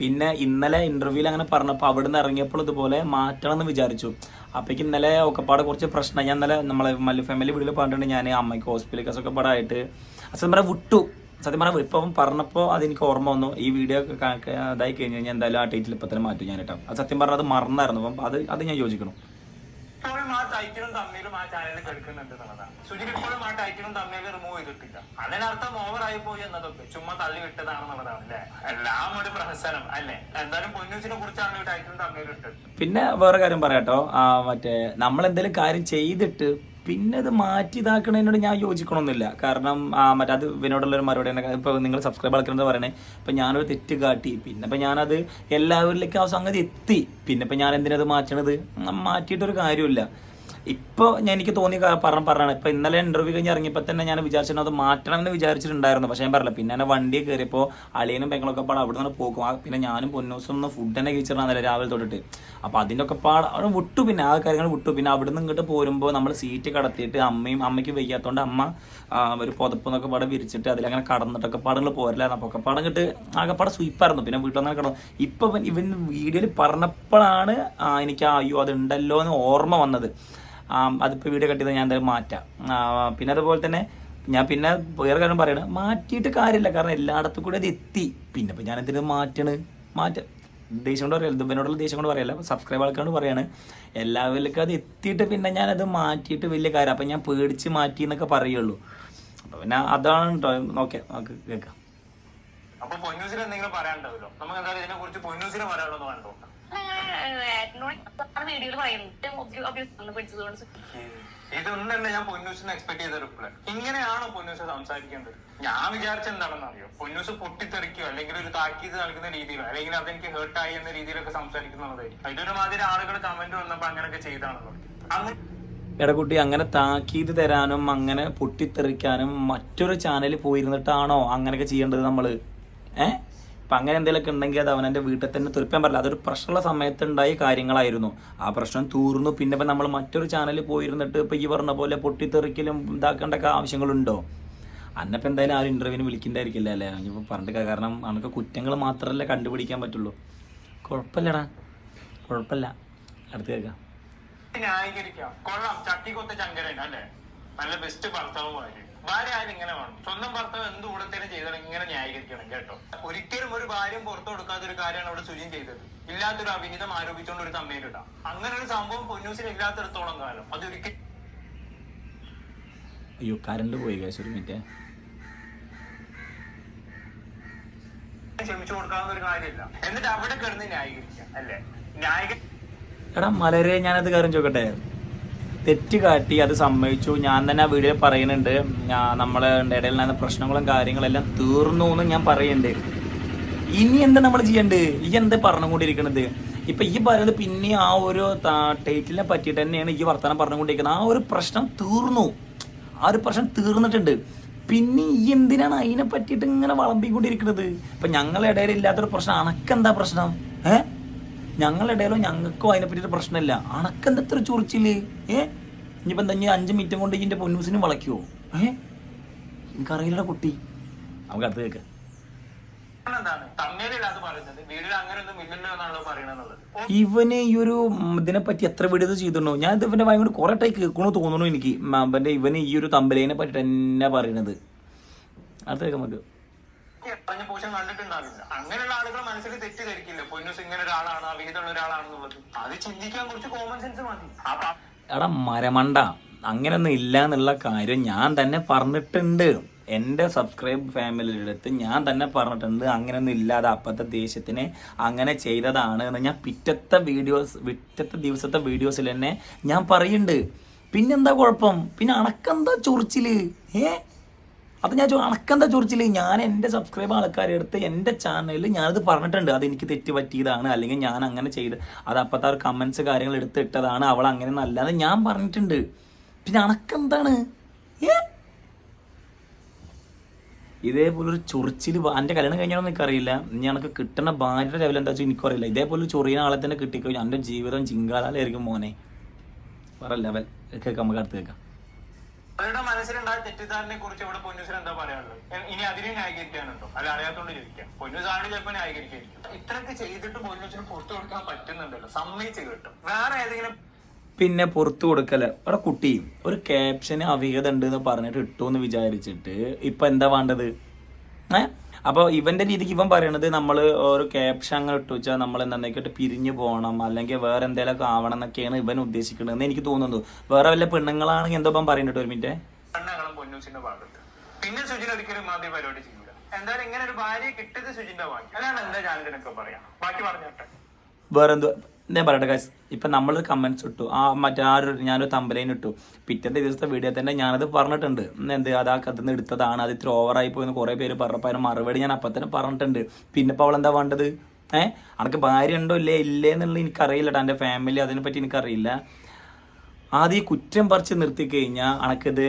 A: പിന്നെ ഇന്നലെ ഇന്റർവ്യൂവിൽ അങ്ങനെ പറഞ്ഞപ്പോൾ അവിടെ നിന്ന് ഇറങ്ങിയപ്പോൾ ഇതുപോലെ മാറ്റണം എന്ന് വിചാരിച്ചു. അപ്പോഴേക്ക് ഇന്നലെ ഒക്കെപ്പാടെ കുറച്ച് പ്രശ്നം. ഞാൻ ഇന്നലെ നമ്മളെ മല്ലു ഫാമിലി വീട്ടിൽ പറഞ്ഞിട്ടുണ്ട് ഞാൻ അമ്മയ്ക്ക് ഹോസ്പിറ്റൽ കേസൊക്കെ പാടായിട്ട് സത്യം പറഞ്ഞാൽ വിട്ടു. സത്യം പറഞ്ഞാൽ ഇപ്പം പറഞ്ഞപ്പോൾ അതെനിക്ക് ഓർമ്മ വന്നു. ഈ വീഡിയോ ഇതായി കഴിഞ്ഞ് കഴിഞ്ഞാൽ എന്തായാലും ആ ടൈറ്റിൽ ഇപ്പം തന്നെ മാറ്റും ഞാൻ കേട്ടോ അത് സത്യം പറഞ്ഞാൽ അത് മറന്നായിരുന്നു. അപ്പം അത് അത് ഞാൻ യോജിക്കണം
C: ഇപ്പോഴും ആ ടൈറ്റിലും തമ്മിലും ആ ചാനലിൽ കേൾക്കുന്നുണ്ട് എന്നുള്ളതാണ്. സുജിത് ഇപ്പോഴും ആ ടൈറ്റിലും തമ്മിലും റിമൂവ് ചെയ്തിട്ടില്ല. അതിനർത്ഥം ഓവറായി പോയി എന്നതൊക്കെ. ചുമ്മാ തള്ളി വിട്ടതാണെന്നുള്ളതാണ് അല്ലേ? എല്ലാം ഒരു പ്രഹസനം അല്ലേ? എന്തായാലും പൊന്നൂസിനെ കുറിച്ചാണ് ടൈറ്റിലും തമ്മിലും ഇട്ടത്.
A: പിന്നെ വേറെ കാര്യം പറയാട്ടോ. മറ്റേ നമ്മൾ എന്തെങ്കിലും കാര്യം ചെയ്തിട്ട് പിന്നെ അത് മാറ്റി ഇതാക്കണതിനോട് ഞാൻ യോജിക്കണമെന്നില്ല കാരണം മറ്റേ അത് ഇവനോടുള്ള ഒരു മറുപടി തന്നെ ഇപ്പോൾ നിങ്ങൾ സബ്സ്ക്രൈബ് ആക്കണമെന്ന് പറയണേ ഇപ്പം ഞാനൊരു തെറ്റ് കാട്ടി. പിന്നെ ഇപ്പം ഞാനത് എല്ലാവരിലേക്കും ആ സംഗതി എത്തി. പിന്നെ ഇപ്പം ഞാൻ എന്തിനത് മാറ്റണത്? മാറ്റിയിട്ടൊരു കാര്യമില്ല ഇപ്പോൾ എനിക്ക് തോന്നി പറഞ്ഞ പറഞ്ഞാണ് ഇപ്പോൾ ഇന്നലെ ഇന്റർവ്യൂ കഴിഞ്ഞ് ഇറങ്ങിയപ്പോൾ തന്നെ ഞാൻ വിചാരിച്ചിരുന്നു അത് മാറ്റണം എന്ന് വിചാരിച്ചിട്ടുണ്ടായിരുന്നു. പക്ഷേ ഞാൻ പറഞ്ഞില്ല. പിന്നെ എന്നെ വണ്ടി കയറിയപ്പോൾ അളിയനും പെങ്ങളൊക്കെ പാടെ അവിടെ നിന്ന് പോകും പിന്നെ ഞാനും പൊന്നൂസും ഒന്ന് ഫുഡ് തന്നെ നല്ല രാവിലെ തൊട്ടിട്ട്. അപ്പോൾ അതിന്റെ ഒക്കെ പാടെ അവിടെ വിട്ടു പിന്നെ. ആ കാര്യങ്ങൾ വിട്ടു. പിന്നെ അവിടെ നിന്ന് ഇങ്ങോട്ട് പോരുമ്പോൾ നമ്മൾ സീറ്റ് കടത്തിയിട്ട് അമ്മയും അമ്മയ്ക്ക് വയ്യാത്തതുകൊണ്ട് അമ്മ ഒരു പുതപ്പ് എന്നൊക്കെ പാടെ വിരിച്ചിട്ട് അതിലങ്ങനെ കടന്നിട്ടൊക്കെ പാടങ്ങൾ പോരില്ലായിരുന്നു അപ്പോൾ ഒക്കെ പാടം കിട്ട് ആകെപ്പാടെ സ്വീപ്പായിരുന്നു പിന്നെ വീട്ടിൽ വന്നാൽ കിടന്നു. ഇപ്പം ഇവൻ- വീഡിയോയിൽ പറഞ്ഞപ്പോഴാണ് എനിക്ക് അയ്യോ അതുണ്ടല്ലോ എന്ന് ഓർമ്മ വന്നത്. അതിപ്പോൾ വീഡിയോ കട്ട് ചെയ്താൽ ഞാൻ എന്തായാലും മാറ്റാം. പിന്നെ അതുപോലെ തന്നെ ഞാൻ പിന്നെ വേറെ കാര്യം പറയണത് മാറ്റിയിട്ട് കാര്യമില്ല കാരണം എല്ലായിടത്തും കൂടി അത് എത്തി. പിന്നെ ഇപ്പം ഞാൻ എന്തിനു മാറ്റണ്? മാറ്റ ദേഷ്യം കൊണ്ട് പറയല്ല ദുബനോടുള്ള ദേഷ്യം കൊണ്ട് പറയല്ല സബ്സ്ക്രൈബ് ആൾക്കാരോട് പറയാണ് എല്ലാവരിലേക്കും അത് എത്തിയിട്ട് പിന്നെ ഞാനത് മാറ്റിയിട്ട് വലിയ കാര്യം അപ്പം ഞാൻ പേടിച്ച് മാറ്റി എന്നൊക്കെ പറയുള്ളൂ. അപ്പം പിന്നെ അതാണ് കേട്ടോ ഓക്കെ നമുക്ക് കേൾക്കാം.
C: അപ്പൊ പൊന്നൂസിന് എന്തെങ്കിലും പറയാനുണ്ടാവില്ല നമുക്ക് എന്തായാലും ഇതിനെ കുറിച്ച് പൊന്നൂസിന് പറയാനുള്ളത് കണ്ടോ
B: വീഡിയോയിൽ
C: ഇതൊന്നും തന്നെ ഞാൻ പൊന്നൂസിന് എക്സ്പെക്ട് ചെയ്ത റിപ്ലൈ ഇങ്ങനെയാണോ പൊന്നൂസ് സംസാരിക്കേണ്ടത്? ഞാൻ വിചാരിച്ച എന്താണെന്ന് അറിയോ പൊന്നൂസ് പൊട്ടിത്തെറിക്കോ അല്ലെങ്കിൽ ഒരു താക്കീത് നൽകുന്ന രീതിയിലോ അല്ലെങ്കിൽ അതെനിക്ക് ഹേർട്ടായി എന്ന രീതിയിലൊക്കെ സംസാരിക്കുന്നതായിരിക്കും. അതിലൊരു മാതിരി ആളുകൾ കമന്റ് വന്നപ്പോ അങ്ങനെയൊക്കെ ചെയ്താണെന്ന് അങ്ങനെ
A: എടക്കുട്ടി അങ്ങനെ താക്കീത് തരാനും അങ്ങനെ പൊട്ടിത്തെറിക്കാനും മറ്റൊരു ചാനലിൽ പോയിരുന്നിട്ടാണോ അങ്ങനെയൊക്കെ ചെയ്യേണ്ടത് നമ്മൾ ഏ? ഇപ്പം അങ്ങനെ എന്തെങ്കിലുമൊക്കെ ഉണ്ടെങ്കിൽ അത് അവനെന്റെ വീട്ടിൽ തന്നെ തുരുപ്പാൻ പറ്റില്ല. അതൊരു പ്രശ്നമുള്ള സമയത്ത് ഉണ്ടായി കാര്യങ്ങളായിരുന്നു. ആ പ്രശ്നം തീർന്നു. പിന്നെ ഇപ്പം നമ്മൾ മറ്റൊരു ചാനലിൽ പോയിരുന്നിട്ട് ഇപ്പം ഈ പറഞ്ഞ പോലെ പൊട്ടിത്തെറിക്കലും ഇതാക്കേണ്ടൊക്കെ ആവശ്യങ്ങളുണ്ടോ? അന്നപ്പം എന്തായാലും ആ ഒരു ഇന്റർവ്യൂവിന് വിളിക്കണ്ടായിരിക്കില്ല അല്ലേ? ഇനിയിപ്പോൾ പറഞ്ഞിട്ട് കാരണം നമുക്ക് കുറ്റങ്ങൾ മാത്രമല്ലേ കണ്ടുപിടിക്കാൻ പറ്റുള്ളൂ. കുഴപ്പമില്ലടാ. കുഴപ്പമില്ല. അടുത്ത് കേൾക്കാം.
C: ന്യായീകരിക്കാം. കൊള്ളാം. ചട്ടിക്കൊത്ത ചങ്കരൻ അല്ലേ? നല്ല ബെസ്റ്റ് ഭർത്താവ് ഭാര്യ ആയാലും ഇങ്ങനെ വേണം? സ്വന്തം ഭർത്താവ് എന്ത് കൂടത്തേനും ചെയ്താലും ഇങ്ങനെ ന്യായീകരിക്കണം കേട്ടോ. ഒരിക്കലും ഒരു ഭാര്യം പുറത്തു കൊടുക്കാത്ത ഒരു കാര്യമാണ് അവിടെ സുജിൻ ചെയ്തത്. ഇല്ലാത്തൊരു അഭിനീതം ആരോപിച്ചുകൊണ്ട് ഒരു തമ്മയിലിടാം അങ്ങനെ ഒരു സംഭവം പൊന്നൂസിൽ ഇല്ലാത്തിടത്തോളം കാലം. അതൊരിക്കലും
A: അയ്യോ കറണ്ട് പോയി കേസ് ഒരു മിനിറ്റ്
C: ക്ഷമിച്ചു കൊടുക്കാവുന്ന ഒരു കാര്യമില്ല. എന്നിട്ട് അവിടെ കിടന്ന് ന്യായീകരിക്കാം അല്ലേ? ന്യായീകരിക്കാം
A: എടാ മലരെ ഞാനത് കാര്യം ചോക്കട്ടെ തെറ്റ് കാട്ടി അത് സമ്മതിച്ചു. ഞാൻ തന്നെ ആ വീഡിയോയിൽ പറയുന്നുണ്ട്. നമ്മളെ ഇടയിൽ നിന്ന് പ്രശ്നങ്ങളും കാര്യങ്ങളെല്ലാം തീർന്നു എന്ന് ഞാൻ പറയുന്നുണ്ട്. ഇനി എന്താ നമ്മൾ ചെയ്യണ്ടത്? ഈ എന്താ പറഞ്ഞുകൊണ്ടിരിക്കണത്? ഇപ്പൊ ഈ പറയുന്നത് പിന്നെ ആ ഒരു ടൈറ്റിലിനെ പറ്റിയിട്ട് തന്നെയാണ് ഈ വർത്തമാനം പറഞ്ഞുകൊണ്ടിരിക്കുന്നത്. ആ ഒരു പ്രശ്നം തീർന്നു. ആ ഒരു പ്രശ്നം തീർന്നിട്ടുണ്ട്. പിന്നെ ഈ എന്തിനാണ് അതിനെ പറ്റിയിട്ട് ഇങ്ങനെ വളമ്പിക്കൊണ്ടിരിക്കുന്നത് ഇപ്പൊ ഞങ്ങളുടെ ഇടയിൽ ഇല്ലാത്തൊരു പ്രശ്നം. അണക്കെന്താ പ്രശ്നം? ഏഹ് ഞങ്ങളുടെ ഇടയിലോ ഞങ്ങൾക്കോ അതിനെ ഒരു പ്രശ്നമില്ല. അണക്കെന്താ ഇത്ര ചൊറിച്ചില്ലേ ഏ? ഇനിയിപ്പം എന്താ ഇനി അഞ്ച് മിനിറ്റും കൊണ്ട് ഇതിന്റെ പൊന്നൂസിനും വളയ്ക്കുവോ? ഏ? എനിക്കറിയില്ലടാ കുട്ടി. നമുക്ക് അടുത്ത് കേൾക്കാം
C: അത് പറയണത്.
A: ഇവന് ഈ ഒരു ഇതിനെ പറ്റി എത്ര വീഡിയോ ചെയ്തിട്ടുണ്ടോ? ഞാൻ ഇത് ഇവന്റെ ഭയങ്കര കുറെ ടൈം കേൾക്കണു തോന്നുന്നു എനിക്ക്. ഇവന് ഈ ഒരു തമ്പലേനെ പറ്റി തന്നെ പറയണത്. അത് കേൾക്കാം നമുക്ക്.
C: പറഞ്ഞ പോഷൻ കണ്ടിട്ടുണ്ടാവില്ല. അങ്ങനെയുള്ള ആളുകൾ മനസ്സിൽ തെറ്റിദ്ധരിക്കില്ല? പൊന്നൂസ് ഇങ്ങനെ ഒരാളാണ് അവിഹിതമുള്ള ഒരാളാണെന്നുള്ളത് അത് ചിന്തിക്കാൻ കുറച്ച് കോമൺ സെൻസ് മതി.
A: എടാ മരമണ്ട. അങ്ങനൊന്നും ഇല്ല എന്നുള്ള കാര്യം ഞാൻ തന്നെ പറഞ്ഞിട്ടുണ്ട്. എന്റെ സബ്സ്ക്രൈബ് ഫാമിലിയുടെ അടുത്ത് ഞാൻ തന്നെ പറഞ്ഞിട്ടുണ്ട്. അങ്ങനെയൊന്നും ഇല്ലാതെ അപ്പത്തെ ദേഷ്യത്തിന് അങ്ങനെ ചെയ്തതാണ് എന്ന് ഞാൻ പിറ്റത്തെ വീഡിയോസ് പിറ്റത്തെ ദിവസത്തെ വീഡിയോസിൽ തന്നെ ഞാൻ പറയുന്നുണ്ട് പിന്നെന്താ കുഴപ്പം? പിന്നെ അണക്കെന്താ ചൊറിച്ചിൽ? ഏ? അത് ഞാൻ അണക്കെന്താ ചോദിച്ചില്ല ഞാൻ എന്റെ സബ്സ്ക്രൈബ് ആൾക്കാരെ എടുത്ത് എന്റെ ചാനലിൽ ഞാനത് പറഞ്ഞിട്ടുണ്ട്. അത് എനിക്ക് തെറ്റ് പറ്റിയതാണ്. അല്ലെങ്കിൽ ഞാൻ അങ്ങനെ ചെയ്ത് അത് അപ്പത്തെ ഒരു കമൻസ് കാര്യങ്ങൾ എടുത്തിട്ടതാണ്. അവൾ അങ്ങനെ നല്ലത് ഞാൻ പറഞ്ഞിട്ടുണ്ട്. പിന്നെ അണക്കെന്താണ് ഏ? ഇതേപോലെ ഒരു ചൊറിച്ചിൽ എന്റെ കല്യാണം കഴിഞ്ഞാലും എനിക്കറിയില്ല. ഇനി എനിക്ക് കിട്ടുന്ന ഭാര്യയുടെ ലെവൽ എന്താ വെച്ചാൽ എനിക്കറിയില്ല. ഇതേപോലെ ഒരു ചൊറിയുന്ന ആളെ തന്നെ കിട്ടിക്കഴിഞ്ഞാൽ എന്റെ ജീവിതം ചിങ്കാലാലായിരിക്കും മോനെ. വേറെ ലെവൽ കേൾക്കാം നമുക്ക് അടുത്ത് കേൾക്കാം.
C: അവരുടെ മനസ്സിലുണ്ടായ തെറ്റിദ്ധാരണയെ കുറിച്ച് ഇവിടെ പൊന്നൂസിന് എന്താ പറയാനുള്ളത്? ഇനി അതിനെ ന്യായീകരിക്കാനുണ്ടോ? അല്ല അറിയാത്തോണ്ട് ചോദിക്കാം. പൊന്നൂസാണ് ചിലപ്പോൾ ന്യായീകരിക്കായിരിക്കും. ഇത്രയൊക്കെ ചെയ്തിട്ട് പൊന്നൂസിന് പുറത്തു കൊടുക്കാൻ പറ്റുന്നുണ്ടല്ലോ. സമ്മതിച്ച് കിട്ടും. വേറെ ഏതെങ്കിലും
A: പിന്നെ പുറത്തു കൊടുക്കൽ. ഇവിടെ കുട്ടി ഒരു ക്യാപ്ഷന് അവിഹിതം ഉണ്ട് എന്ന് പറഞ്ഞിട്ട് ഇട്ടു എന്ന് വിചാരിച്ചിട്ട് ഇപ്പൊ എന്താ വേണ്ടത്? ഏ? അപ്പൊ ഇവന്റെ രീതിക്ക് ഇവൻ പറയണത് നമ്മൾ ഒരു ക്യാപ്ഷൻ അങ്ങ് ഇട്ടു വെച്ചാൽ നമ്മൾ എന്തെന്നൊക്കെ പിരിഞ്ഞു പോകണം അല്ലെങ്കിൽ വേറെ എന്തെങ്കിലുമൊക്കെ ആവണം എന്നൊക്കെയാണ് ഇവൻ ഉദ്ദേശിക്കുന്നത് എനിക്ക് തോന്നുന്നു. വേറെ വല്ല പെണ്ണുങ്ങളാണെങ്കിൽ എന്തോ ഇപ്പം പറയുന്നുണ്ട് ഒരു മിനിറ്റ്
C: പിന്നെ സുജിൻ ഒരിക്കലും ആദ്യ പരിപാടി ചെയ്യൂല. എന്തായാലും ഇങ്ങനെ ഒരു ഭാര്യയെ കിട്ടിയത് സുജിന്റെ ബാക്കി അല്ലാണ്ട് എന്താ ഞാനിതിനൊക്കെ പറയാം. ബാക്കി പറഞ്ഞോട്ടെ.
A: വേറെ എന്തോ ഞാൻ പറയട്ടെ കാശ് ഇപ്പം നമ്മൾ കമൻസ് ഇട്ടു. ആ മറ്റേ ആ ഒരു ഞാനൊരു തമ്പലൈൻ ഇട്ടു. പിറ്റേന്റെ ദിവസത്തെ വീഡിയോ തന്നെ ഞാനത് പറഞ്ഞിട്ടുണ്ട്. എന്ത് അത് ആ കഥന്ന് എടുത്തതാണ്. അത് ഇത്ര ഓവറായി പോയെന്ന് കുറേ പേര് പറഞ്ഞപ്പോൾ അതിന് മറുപടി ഞാൻ അപ്പം തന്നെ പറഞ്ഞിട്ടുണ്ട്. പിന്നെ ഇപ്പോൾ അവളെന്താ വേണ്ടത്? ഏഹ് അനക്ക് ഭാര്യ ഉണ്ടോ ഇല്ലേ? ഇല്ലേ എന്നുള്ളത് എനിക്കറിയില്ല എന്റെ ഫാമിലി അതിനെപ്പറ്റി എനിക്കറിയില്ല. ആദ്യം കുറ്റം പറിച്ച് നിർത്തി കഴിഞ്ഞാൽ അനക്കിത്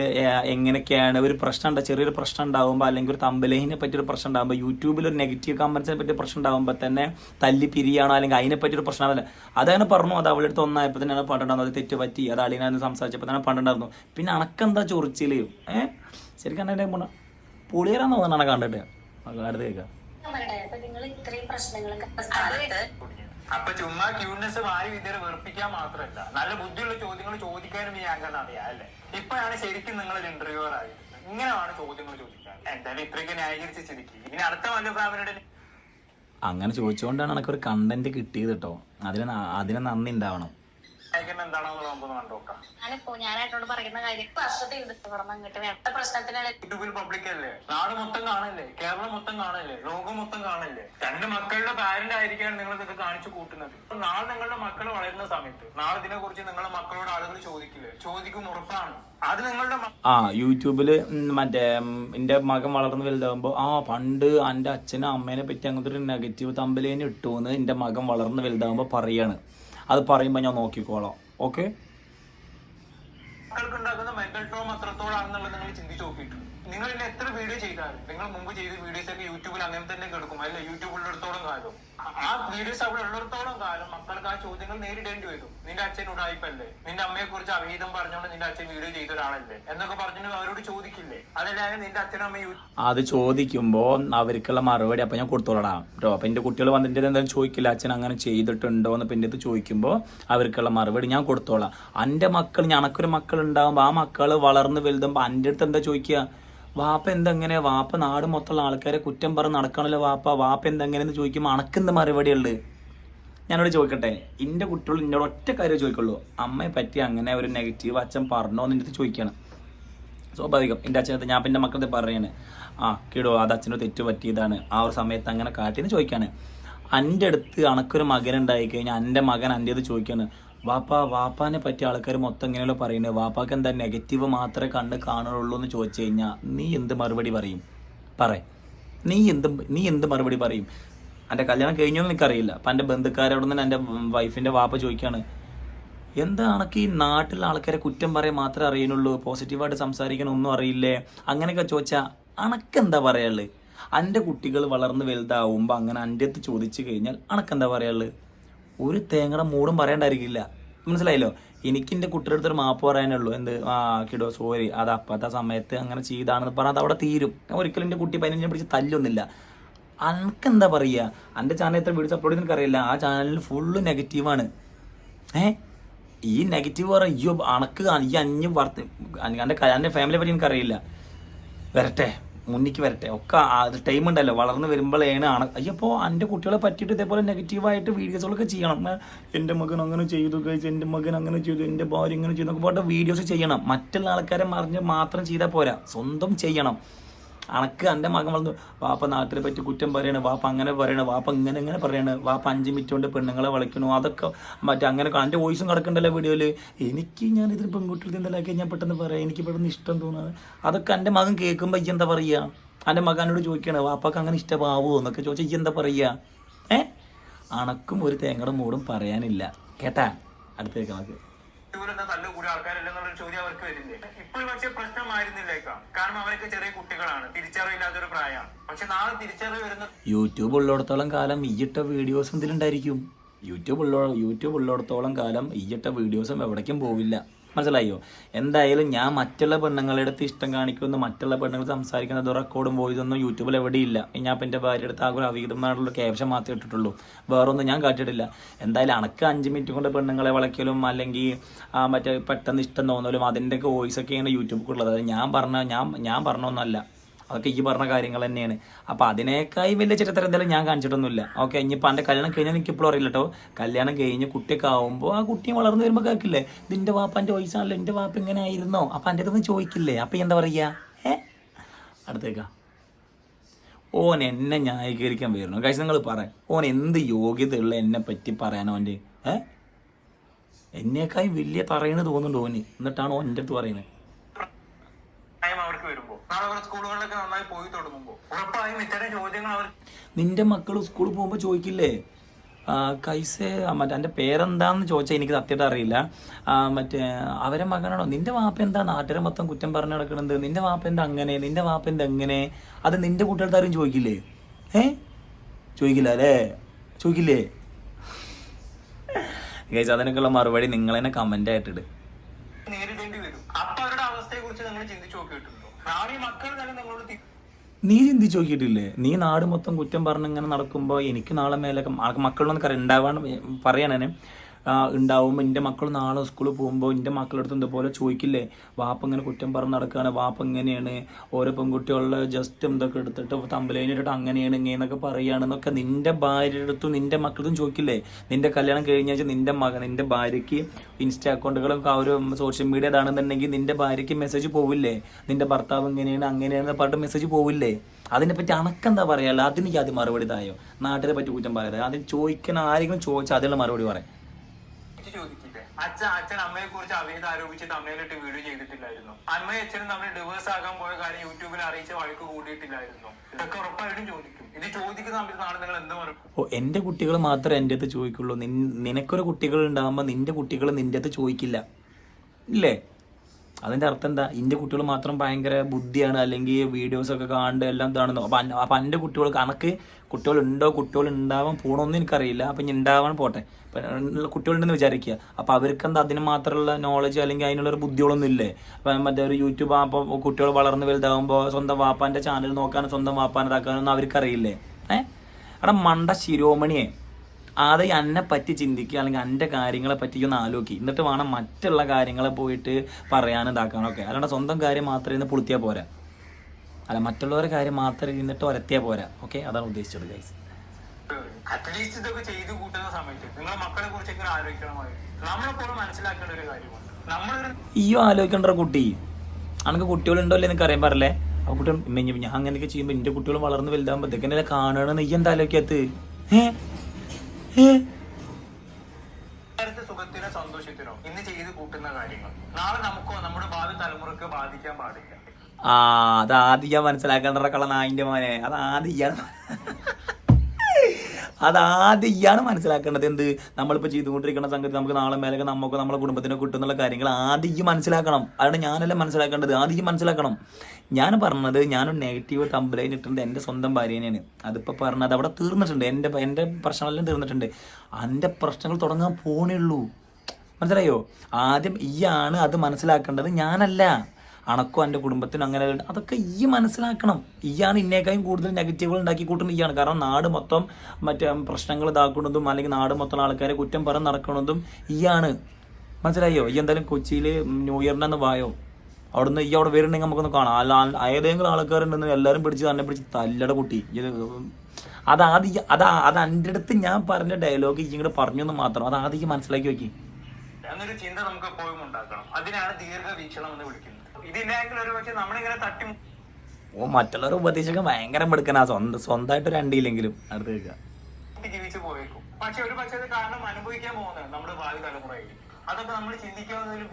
A: എങ്ങനെയൊക്കെയാണ്? ഒരു പ്രശ്നം ഉണ്ടാ ചെറിയൊരു പ്രശ്നം ഉണ്ടാകുമ്പോൾ അല്ലെങ്കിൽ ഒരു തമ്പലേഹിനെ പറ്റി ഒരു പ്രശ്നം ഉണ്ടാകുമ്പോൾ യൂട്യൂബിൽ ഒരു നെഗറ്റീവ് കമന്റ്സിനെ പറ്റി പ്രശ്നം ഉണ്ടാകുമ്പോൾ തന്നെ തല്ലി പിരിയാണോ? അല്ലെങ്കിൽ അതിനെ പറ്റി ഒരു പ്രശ്നമല്ല അതങ്ങനെ പറഞ്ഞു അത് അവളുടെ അടുത്ത് ഒന്നായപ്പോൾ തന്നെയാണ് പണ്ടുണ്ടാകുന്നത് അത് തെറ്റ് പറ്റി അത് അളിനാന്ന് സംസാരിച്ചപ്പോൾ തന്നെ പണ്ടുണ്ടായിരുന്നു. പിന്നെ അണക്കെന്താ ചൊറിച്ചിൽ? ഏഹ് ശരിക്കും എന്നെ പുളിയറാന്ന് തോന്നുന്നു കണ്ടിട്ട്. അടുത്ത് കേൾക്കാം.
B: പ്രശ്നങ്ങളൊക്കെ
C: അപ്പൊ ചുമ്മാ ക്യൂട്ട്നെസ് വാരി വിദ്യരെ വെറുപ്പിക്കാൻ മാത്രമല്ല നല്ല ബുദ്ധിയുള്ള ചോദ്യങ്ങൾ ചോദിക്കാനും ഈ ആങ്കറിന് അറിയാം അല്ലേ? ഇപ്പോഴാണ് ശരിക്കും നിങ്ങൾ ഒരു ഇന്റർവ്യൂവർ ഇങ്ങനെയാണ് ചോദ്യങ്ങൾ ചോദിക്കാൻ എന്തായാലും ഇത്രയ്ക്ക് ന്യായീകരിച്ച് സ്ഥിതിക്ക് ഇനി അടുത്ത മല്ലു ഫാമിലിയുടെ
A: അങ്ങനെ ചോദിച്ചുകൊണ്ടാണ് എനിക്കൊരു കണ്ടന്റ് കിട്ടിയത് കേട്ടോ അതിന് അതിന് നന്ദി ഉണ്ടാവണം.
B: ഞാനിപ്പോ ഞാനായിട്ടോട് പറയുന്ന കാര്യം വർഷത്തെ ഇരുന്നിട്ട് പുറമെ അങ്ങോട്ട് വേണ്ട പ്രശ്നത്തിനാണ്
C: യൂട്യൂബിൽ പബ്ലിക് അല്ലേ? നാട് മൊത്തം കാണല്ലേ? കേരളം മൊത്തം കാണല്ലേ? ലോകം മൊത്തം കാണല്ലേ? രണ്ട് മക്കളുടെ പാരന്റ് ആയിരിക്കാണ് നിങ്ങൾ ഇതൊക്കെ കാണിച്ചു കൂട്ടുന്നത്. നാളെ നിങ്ങളുടെ മക്കൾ വളരുന്ന സമയത്ത് നാളെ ഇതിനെ കുറിച്ച് നിങ്ങളുടെ മക്കളോട് ആളുകൾ ചോദിക്കില്ലേ? ചോദിക്കും ഉറപ്പാണ്. അത് നിങ്ങളുടെ
A: ആ യൂട്യൂബിൽ മറ്റേ എന്റെ എന്റെ മകൻ വളർന്നു വലുതാകുമ്പോൾ ആ പണ്ട് എന്റെ അച്ഛനും അമ്മേനെ പറ്റി അങ്ങനത്തെ ഒരു നെഗറ്റീവ് തമ്പലേനെ ഇട്ടു എന്ന് എന്റെ മകൻ വളർന്നു വലുതാകുമ്പോൾ പറയാണ്. അത് പറയുമ്പോൾ ഞാൻ നോക്കിക്കോളാം. ഓക്കെ
C: നിങ്ങൾ നിങ്ങൾ എത്ര വീഡിയോ ചെയ്താലും നിങ്ങൾ മുമ്പ് ചെയ്ത വീഡിയോസ് ഒക്കെ യൂട്യൂബിൽ അങ്ങനെ തന്നെ കിടക്കും അല്ലെ? യൂട്യൂബിലെടുത്തോളം കാലം ആ- വീഡിയോസ് അവിടെ ഉള്ളിടത്തോളം കാലം മക്കൾക്ക് ആ ചോദ്യങ്ങൾ നേരിടേണ്ടി വരും. നിന്റെ അച്ഛൻ ഉണ്ടായിപ്പല്ലേ നിന്റെ അമ്മയെ കുറിച്ച് അവിഹിതം പറഞ്ഞുകൊണ്ട് നിന്റെ അച്ഛൻ വീഡിയോ ചെയ്ത ഒരാളല്ലേ എന്നൊക്കെ പറഞ്ഞു അവരോട് ചോദിക്കില്ലേ? അതല്ലാതെ നിന്റെ അച്ഛനും അമ്മയും
A: അത് ചോദിക്കുമ്പോ അവർക്കുള്ള മറുപടി അപ്പൊ ഞാൻ കൊടുത്തോളടാ. കേട്ടോ അപ്പൊ എന്റെ കുട്ടികൾ വന്നിട്ട് എന്തായാലും ചോദിക്കില്ല അച്ഛൻ അങ്ങനെ ചെയ്തിട്ടുണ്ടോ? എന്ന് പിന്നെ ഇത് ചോദിക്കുമ്പോൾ അവർക്കുള്ള മറുപടി ഞാൻ കൊടുത്തോളാം. എന്റെ മക്കൾ ഞണക്കൊരു മക്കൾ ഉണ്ടാകുമ്പോൾ ആ മക്കൾ വളർന്ന് വലുതുമ്പോൾ എന്റെ അടുത്ത് എന്താ ചോദിക്കുക? വാപ്പ എന്തെങ്ങനെ? വാപ്പ നാട് മൊത്തമുള്ള ആൾക്കാരെ കുറ്റം പറഞ്ഞ് നടക്കണല്ലോ വാപ്പ. വാപ്പ എന്തെങ്ങനെയെന്ന് ചോദിക്കുമ്പോൾ അണക്കെന്ത് മറുപടിയുള്ളത് ഞാനോട് ചോദിക്കട്ടെ. എന്റെ കുട്ടികൾ എന്നോട് ഒറ്റ കാര്യം ചോദിക്കുള്ളൂ. അമ്മയെ പറ്റി അങ്ങനെ ഒരു നെഗറ്റീവ് അച്ഛൻ പറഞ്ഞോ എന്ന് എന്റെ അടുത്ത് ചോദിക്കണം. സ്വാഭാവികം. എന്റെ അച്ഛനടുത്ത് ഞാൻ പിന്നെ മക്കളുടെ പറയാണ്. ആ കിടോ അത് അച്ഛനോട് തെറ്റ് പറ്റിയതാണ് ആ ഒരു സമയത്ത് അങ്ങനെ കാട്ടിയെന്ന് ചോദിക്കാണ്. എന്റെ അടുത്ത് അണക്കൊരു മകൻ ഉണ്ടായി കഴിഞ്ഞാൽ എന്റെ മകൻ എന്റെ അത് ചോദിക്കാണ്. വാപ്പ വാപ്പാനെ പറ്റിയ ആൾക്കാർ മൊത്തം ഇങ്ങനെയല്ലോ പറയുന്നത്? വാപ്പാക്ക് എന്താ നെഗറ്റീവ് മാത്രമേ കണ്ണ് കാണുള്ളൂ എന്ന് ചോദിച്ചു കഴിഞ്ഞാൽ നീ എന്ത് മറുപടി പറയും? പറ. നീ എന്ത് നീ എന്ത് മറുപടി പറയും? എന്റെ കല്യാണം കഴിഞ്ഞോന്ന് എനിക്കറിയില്ല. അപ്പം എന്റെ ബന്ധുക്കാരോട് തന്നെ എന്റെ വൈഫിന്റെ വാപ്പ ചോദിക്കുകയാണ് എന്താ അണക്ക് ഈ നാട്ടിലെ ആൾക്കാരെ കുറ്റം പറയാൻ മാത്രമേ അറിയുന്നുള്ളൂ? പോസിറ്റീവായിട്ട് സംസാരിക്കാൻ ഒന്നും അറിയില്ലേ? അങ്ങനെയൊക്കെ ചോദിച്ചാൽ അണക്കെന്താ പറയാനുള്ളത്? എന്റെ കുട്ടികൾ വളർന്ന് വലുതാവുമ്പോൾ അങ്ങനെ എന്റെ അടുത്ത് ചോദിച്ചു കഴിഞ്ഞാൽ അണക്കെന്താ പറയാനുള്ളത്? ഒരു തേങ്ങയുടെ മൂടും പറയണ്ടായിരിക്കില്ല. മനസ്സിലായല്ലോ? എനിക്ക് എന്റെ കുട്ടിയുടെ അടുത്തൊരു മാപ്പ് പറയാനുള്ളൂ. എന്ത്? ആ കിടോ സോറി അത് അപ്പത്തെ സമയത്ത് അങ്ങനെ ചെയ്താണെന്ന് പറഞ്ഞാൽ അത് അവിടെ തീരും ഒരിക്കലും എന്റെ കുട്ടി പതിനഞ്ചിനെ പിടിച്ച് തല്ലൊന്നുമില്ല. അനക്കെന്താ പറയുക എന്റെ ചാനൽ എത്ര വീഡിയോസ് അപ്ലോഡ് ചെയ്യുന്ന അറിയില്ല ആ ചാനലിൽ ഫുള്ള് നെഗറ്റീവാണ് ഏ? ഈ നെഗറ്റീവ് പറയാം അയ്യോ അണക്ക് ഈ അഞ്ഞ് വർത്ത് എന്റെ എന്റെ ഫാമിലിയെ പറ്റി എനിക്കറിയില്ല. വരട്ടെ. മുന്നിക്ക് വരട്ടെ. ഒക്കെ അത് ടൈം ഉണ്ടല്ലോ. വളർന്നു വരുമ്പോഴേണ് ആണ്. അയ്യപ്പോൾ എന്റെ കുട്ടികളെ പറ്റിയിട്ട് ഇതേപോലെ നെഗറ്റീവായിട്ട് വീഡിയോസുകളൊക്കെ ചെയ്യണം. എന്റെ മകൻ അങ്ങനെ ചെയ്തു കഴിച്ച് എന്റെ മകൻ അങ്ങനെ ചെയ്തു എന്റെ ഭാര്യ ഇങ്ങനെ ചെയ്തു എന്നൊക്കെ വീഡിയോസ് ചെയ്യണം. മറ്റുള്ള ആൾക്കാരെ മറിഞ്ഞ് മാത്രം ചെയ്താൽ പോരാ. സ്വന്തം ചെയ്യണം. അണക്ക് എന്റെ മകൻ വളർന്നു വാപ്പ നാട്ടിനെ പറ്റി കുറ്റം പറയണ വാപ്പ അങ്ങനെ പറയണ വാപ്പ ഇങ്ങനെ ഇങ്ങനെ പറയണ വാപ്പ അഞ്ച് മിനിറ്റ് കൊണ്ട് പെണ്ണുങ്ങളെ വിളിക്കണു അതൊക്കെ മറ്റേ അങ്ങനെ എന്റെ വോയിസും കിടക്കണ്ടല്ലോ വീഡിയോയിൽ എനിക്ക് ഞാൻ ഇതിന് പെൺകുട്ടികൾ എന്തെല്ലാം ഞാൻ പെട്ടെന്ന് പറയാം എനിക്ക് പെട്ടെന്ന് ഇഷ്ടം തോന്നുന്നത് അതൊക്കെ എന്റെ മകൻ കേൾക്കുമ്പോൾ ഈ എന്താ പറയുക എന്റെ മകനോട് ചോദിക്കണ വാപ്പക്ക് അങ്ങനെ ഇഷ്ടമാവോ എന്നൊക്കെ ചോദിച്ചാൽ ഈ എന്താ പറയുക ഏ? അണക്കും ഒരു തേങ്ങയുടെ മൂടും പറയാനില്ല. കേട്ടാ? അടുത്തേക്ക് നമുക്ക്
C: യൂട്യൂബിൽ എന്താ കൂടെ ആൾക്കാരല്ല ആൾക്കാരല്ല എന്നുള്ളൊരു ചോദ്യം അവർക്ക് വരുന്നില്ല? ഇപ്പോൾ പക്ഷെ പ്രശ്നമായിരുന്നില്ലേക്കാം. കാരണം അവരൊക്കെ ചെറിയ കുട്ടികളാണ്. തിരിച്ചറിവില്ലാത്തൊരു പ്രായം പക്ഷെ നാളെ തിരിച്ചറിവ് വരുന്ന
A: യൂട്യൂബ് ഉള്ളിടത്തോളം കാലം ഈയിട്ട വീഡിയോസ് എന്തിലുണ്ടായിരിക്കും? യൂട്യൂബ് ഉള്ള യൂട്യൂബ് ഉള്ളിടത്തോളം കാലം ഈയിട്ട വീഡിയോസും എവിടേക്കും പോവില്ല. മനസ്സിലായോ? എന്തായാലും ഞാൻ മറ്റുള്ള പെണ്ണുങ്ങളുടെ അടുത്ത് ഇഷ്ടം കാണിക്കുമെന്ന് മറ്റുള്ള പെണ്ണുങ്ങൾ സംസാരിക്കുന്നത് റെക്കോർഡും വോയിസ് ഒന്നും യൂട്യൂബിൽ എവിടെയില്ല ഞാൻ ഇപ്പം എന്റെ ഭാര്യ അടുത്ത് ആകും അവീതമായിട്ടുള്ള ക്യാപ്ഷൻ മാത്രമേ ഇട്ടിട്ടുള്ളൂ. വേറൊന്നും ഞാൻ കാട്ടിയിട്ടില്ല. എന്തായാലും അണക്ക് അഞ്ച് മിനിറ്റ് കൊണ്ട് പെണ്ണുങ്ങളെ വളയ്ക്കലും അല്ലെങ്കിൽ മറ്റേ പെട്ടെന്ന് ഇഷ്ടം തോന്നലും അതിന്റെയൊക്കെ വോയിസ് ഒക്കെയാണ് യൂട്യൂബിലുള്ളത് അത് ഞാൻ പറഞ്ഞ ഞാൻ ഞാൻ പറഞ്ഞൊന്നല്ല. അതൊക്കെ ഈ പറഞ്ഞ കാര്യങ്ങൾ തന്നെയാണ്. അപ്പൊ അതിനേക്കായി വലിയ ചരിത്രം എന്തായാലും ഞാൻ കാണിച്ചിട്ടൊന്നുമില്ല. ഓക്കെ ഇനിയിപ്പോൾ എന്റെ കല്യാണം കഴിഞ്ഞാൽ എനിക്ക് ഇപ്പോഴും അറിയില്ല കേട്ടോ കല്യാണം കഴിഞ്ഞ് കുട്ടിയൊക്കെ ആകുമ്പോൾ ആ കുട്ടി വളർന്നു വരുമ്പോൾ കേൾക്കില്ലേ? നിന്റെ വാപ്പ എന്റെ വയസ്സാണല്ലോ എന്റെ വാപ്പ ഇങ്ങനെ ആയിരുന്നോ? അപ്പൊ എന്റെ അടുത്ത് ചോദിക്കില്ലേ? അപ്പൊ എന്താ പറയുക ഏ? അടുത്തേക്കാ. ഓൻ എന്നെ ന്യായീകരിക്കാൻ വരുന്നു. കഴിച്ച് നിങ്ങൾ പറ. ഓൻ എന്ത് യോഗ്യതയുള്ള എന്നെ പറ്റി പറയാനോ അവന്റെ ഏ? എന്നേക്കായി വലിയ തറയണ് തോന്നുന്നുണ്ട് ഓന്. എന്നിട്ടാണ് ഓൻ എന്റെ അടുത്ത് പറയുന്നത്.
C: നന്നായി പോയി തുടങ്ങുമ്പോൾ
A: നിന്റെ മക്കൾ സ്കൂളിൽ പോകുമ്പോൾ ചോദിക്കില്ലേ? കൈസേ മറ്റേ എന്റെ പേരെന്താന്ന് ചോദിച്ചാൽ എനിക്ക് സത്യമായിട്ട് അറിയില്ല. മറ്റേ അവരെ മകനാണോ? നിന്റെ വാപ്പ എന്താ നാട്ടുകാരെ മൊത്തം കുറ്റം പറഞ്ഞു നടക്കണത്? നിന്റെ വാപ്പ എന്താ അങ്ങനെ? നിന്റെ വാപ്പ എന്താ എങ്ങനെ അത് നിന്റെ കുട്ടികളുടെ ആരും ചോദിക്കില്ലേ? ഏ? ചോദിക്കില്ല അല്ലേ? ചോദിക്കില്ലേ? ഗൈസ് അതിനൊക്കെയുള്ള മറുപടി നിങ്ങൾ തന്നെ കമന്റ് ആയിട്ടിട്. നീ ചിന്തിച്ച് നോക്കിയിട്ടില്ലേ? നീ നാട് മൊത്തം കുറ്റം പറഞ്ഞിങ്ങനെ നടക്കുമ്പോൾ എനിക്ക് നാളെ മേലൊക്കെ മക്കളൊന്നും ഉണ്ടാവാൻ പറയാനെ ഉണ്ടാവുമ്പോൾ എന്റെ മക്കൾ നാളെ സ്കൂളിൽ പോകുമ്പോൾ എന്റെ മക്കളുടെ അടുത്ത് ഇതുപോലെ ചോദിക്കില്ലേ? വാപ്പ ഇങ്ങനെ കുറ്റം പറഞ്ഞ് നടക്കുകയാണ് വാപ്പ എങ്ങനെയാണ് ഓരോ പെൺകുട്ടികളുടെ ജസ്റ്റ് എന്തൊക്കെ എടുത്തിട്ട് തമ്പലേനിട്ടിട്ട് അങ്ങനെയാണ് ഇങ്ങനെയെന്നൊക്കെ പറയുകയാണെന്നൊക്കെ നിന്റെ ഭാര്യയുടെ അടുത്തും നിന്റെ മക്കളും ചോദിക്കില്ലേ? നിന്റെ കല്യാണം കഴിഞ്ഞ നിന്റെ മകൻ നിന്റെ ഭാര്യയ്ക്ക് ഇൻസ്റ്റാ അക്കൗണ്ടുകളും ആ ഒരു സോഷ്യൽ മീഡിയ ഇതാണെന്നുണ്ടെങ്കിൽ നിന്റെ ഭാര്യയ്ക്ക് മെസ്സേജ് പോവില്ലേ? നിന്റെ ഭർത്താവ് ഇങ്ങനെയാണ് അങ്ങനെയാണ് പറഞ്ഞിട്ട് മെസ്സേജ് പോവില്ലേ? അതിനെ പറ്റി അണക്കെന്താ പറയാല്ല അതിന് ആദ്യം മറുപടി തായോ നാട്ടിനെ പറ്റി കുറ്റം പറയാതെ ആദ്യം ചോദിക്കാൻ ആരെങ്കിലും ചോദിച്ചാൽ അതിനുള്ള മറുപടി പറയാം
C: ചോദിക്കില്ലേ? അച്ഛൻ അച്ഛൻ അമ്മയെ കുറിച്ച് അവീത ആരോപിച്ചിട്ട് അമ്മയിലിട്ട് വീഡിയോ ചെയ്തിട്ടില്ലായിരുന്നു. അമ്മയും അച്ഛനും തമ്മിൽ ഡിവേഴ്സ് ആകാൻ പോയ കാര്യം യൂട്യൂബിൽ അറിയിച്ച വഴക്ക് കൂടിയിട്ടില്ലായിരുന്നു. ഇതൊക്കെ ഉറപ്പായിട്ടും ചോദിക്കും. ഇത് ചോദിക്കുന്ന സമയത്ത് നാളെ നിങ്ങൾ എന്ത്
A: ഓ എന്റെ കുട്ടികൾ മാത്രമേ എന്റെ അടുത്ത് ചോദിക്കുള്ളൂ. നിനക്കൊരു കുട്ടികൾ ഉണ്ടാകുമ്പോൾ നിന്റെ കുട്ടികൾ നിന്റെ അടുത്ത് ചോദിക്കില്ല. ഇല്ലേ? അതിന്റെ അർത്ഥം എന്താ? എന്റെ കുട്ടികൾ മാത്രം ഭയങ്കര ബുദ്ധിയാണ് അല്ലെങ്കിൽ വീഡിയോസ് ഒക്കെ കാണുന്നത് എല്ലാം ഇതാണെന്നോ? അപ്പം അപ്പം എന്റെ കുട്ടികൾ കണക്ക് കുട്ടികളുണ്ടോ കുട്ടികൾ ഉണ്ടാവാൻ പോകണമെന്ന് എനിക്കറിയില്ല. അപ്പം ഇനി ഉണ്ടാവാൻ പോട്ടെ. കുട്ടികളുണ്ടെന്ന് വിചാരിക്കുക. അപ്പം അവർക്ക് എന്താ അതിന് മാത്രമുള്ള നോളജ് അല്ലെങ്കിൽ അതിനുള്ള ഒരു ബുദ്ധികളൊന്നും ഇല്ലേ? അപ്പം മറ്റേ ഒരു യൂട്യൂബ് അപ്പോൾ കുട്ടികൾ വളർന്ന് വലുതാകുമ്പോൾ സ്വന്തം വാപ്പാന്റെ ചാനൽ നോക്കാനും സ്വന്തം വാപ്പാനതാക്കാനൊന്നും അവർക്കറിയില്ലേ? ഏഹ് അവിടെ മണ്ട ശിരോമണിയെ. ആദ്യം എന്നെ പറ്റി ചിന്തിക്കുക അല്ലെങ്കിൽ എന്റെ കാര്യങ്ങളെ പറ്റി ഒന്ന് ആലോചിക്കുക എന്നിട്ട് വേണം മറ്റുള്ള കാര്യങ്ങളെ പോയിട്ട് പറയാനും ഇതാക്കാനൊക്കെ. അല്ലാണ്ട് സ്വന്തം കാര്യം മാത്രമേ ഇന്ന് പുളുത്തിയാൽ പോരാ. അല്ല മറ്റുള്ളവരുടെ കാര്യം മാത്രം ഇരുന്നിട്ട് ഒരത്തിയാൽ പോരാ. ഓക്കെ അതാണ് ഉദ്ദേശിച്ചത് ഗൈസ്
C: അറ്റ്ലീസ്റ്റ് ഇതൊക്കെ ചെയ്തു കൂട്ടുന്ന സമയത്ത് നിങ്ങളെ മക്കളെ കുറിച്ച് എങ്ങനെ ആലോചിക്കണമായിരുന്നു നമ്മളെപ്പോഴും മനസ്സിലാക്കേണ്ട ഒരു കാര്യമാണ് നമ്മളൊരു
A: ഈയോ ആലോചിക്കണ്ട കുട്ടി. അനക്ക് കുട്ടികളുണ്ടോ അല്ലേ എനിക്ക് അറിയാൻ പറയല്ലേ ആ കുട്ടികൾ ഇമ്മ ഞാൻ അങ്ങനെയൊക്കെ ചെയ്യുമ്പോൾ എന്റെ കുട്ടികൾ വളർന്ന് വലുതാകുമ്പോൾ ഇതൊക്കെ കാണണമെന്ന് നീ എന്താ ആലോചിക്കാത്ത?
C: സുഖത്തിനോ സന്തോഷത്തിനോ ഇന്ന് ചെയ്ത് കൂട്ടുന്ന കാര്യങ്ങൾ. നാളെ നമുക്കോ നമ്മുടെ ഭാവി തലമുറയ്ക്ക് ബാധിക്കാൻ പാടില്ല.
A: ആ അത് ആദ്യം മനസ്സിലാക്കേണ്ട കള മോനെ. അത് ആദ്യം ഇയാണ് അത് ആദ്യം ഇയാണ് മനസ്സിലാക്കേണ്ടത് എന്ത്? നമ്മളിപ്പോൾ ചെയ്തുകൊണ്ടിരിക്കുന്ന സംഗതി നമുക്ക് നാളെ മേലൊക്കെ നമുക്ക് നമ്മുടെ കുടുംബത്തിന് കിട്ടുന്നുള്ള കാര്യങ്ങൾ ആദ്യം മനസ്സിലാക്കണം. അതാണ് ഞാനല്ല മനസ്സിലാക്കേണ്ടത്? ആദ്യം മനസ്സിലാക്കണം. ഞാൻ പറഞ്ഞത് ഞാനൊരു നെഗറ്റീവ് കംപ്ലൈന്റ് ഇട്ടിട്ടുണ്ട് എന്റെ സ്വന്തം ഭാര്യേനെയാണ് അതിപ്പോൾ പറഞ്ഞത് അവിടെ തീർന്നിട്ടുണ്ട്. എന്റെ എന്റെ പ്രശ്നങ്ങളെല്ലാം തീർന്നിട്ടുണ്ട്. എന്റെ പ്രശ്നങ്ങൾ തുടങ്ങാൻ പോണേ ഉള്ളൂ. മനസ്സിലായോ? ആദ്യം ഈയാണ് അത് മനസ്സിലാക്കേണ്ടത് ഞാനല്ല. അണക്കോ എന്റെ കുടുംബത്തിനും അങ്ങനെ അതൊക്കെ ഈ മനസ്സിലാക്കണം. ഈയാണ് ഇന്നേക്കായും കൂടുതൽ നെഗറ്റീവുകൾ ഉണ്ടാക്കി കൂട്ടുന്നത് ഈയാണ് കാരണം നാട് മൊത്തം മറ്റേ പ്രശ്നങ്ങൾ ഇതാക്കുന്നതും അല്ലെങ്കിൽ നാട് മൊത്തം ആൾക്കാരെ കുറ്റം പറഞ്ഞ് നടക്കുന്നതും ഈയാണ് മനസ്സിലായോ? ഈ എന്തായാലും കൊച്ചിയിൽ ന്യൂ ഇയറിന്റെ അന്ന് വായോ? അവിടുന്ന് ഈ അവിടെ വരുന്നുണ്ടെങ്കിൽ നമുക്കൊന്ന് കാണാം. അല്ല ഏതെങ്കിലും ആൾക്കാരുണ്ടെന്ന് എല്ലാവരും പിടിച്ച് തന്നെ പിടിച്ച് തല്ലട കുട്ടി അത് അത് അത് എന്റെ അടുത്ത് ഞാൻ പറഞ്ഞ ഡയലോഗ് ഇങ്ങോട്ട് പറഞ്ഞു എന്ന് മാത്രം. അത് മനസ്സിലാക്കി നോക്കി.
C: എന്നൊരു ചിന്ത നമുക്ക് എപ്പോഴും ഉണ്ടാക്കണം. അതിനാണ് ദീർഘവീക്ഷണം എന്ന് വിളിക്കുന്നത്. ഇതില്ലെങ്കിൽ ഒരു പക്ഷെ നമ്മളിങ്ങനെ തട്ടി
A: ഓ മറ്റുള്ളവർ ഉപദേശിക്കാൻ ഭയങ്കര മെടുക്കനാ. സ്വന്തം സ്വന്തമായിട്ട് ഒരു അണ്ടിയില്ലെങ്കിലും അടുത്ത് കേൾക്കുക.
C: ജീവിച്ചു പോയേക്കും. പക്ഷെ ഒരു പക്ഷേ കാരണം അനുഭവിക്കാൻ പോകുന്നത് നമ്മുടെ ഭാവി തലമുറയായിരിക്കും. അതൊക്കെ നമ്മൾ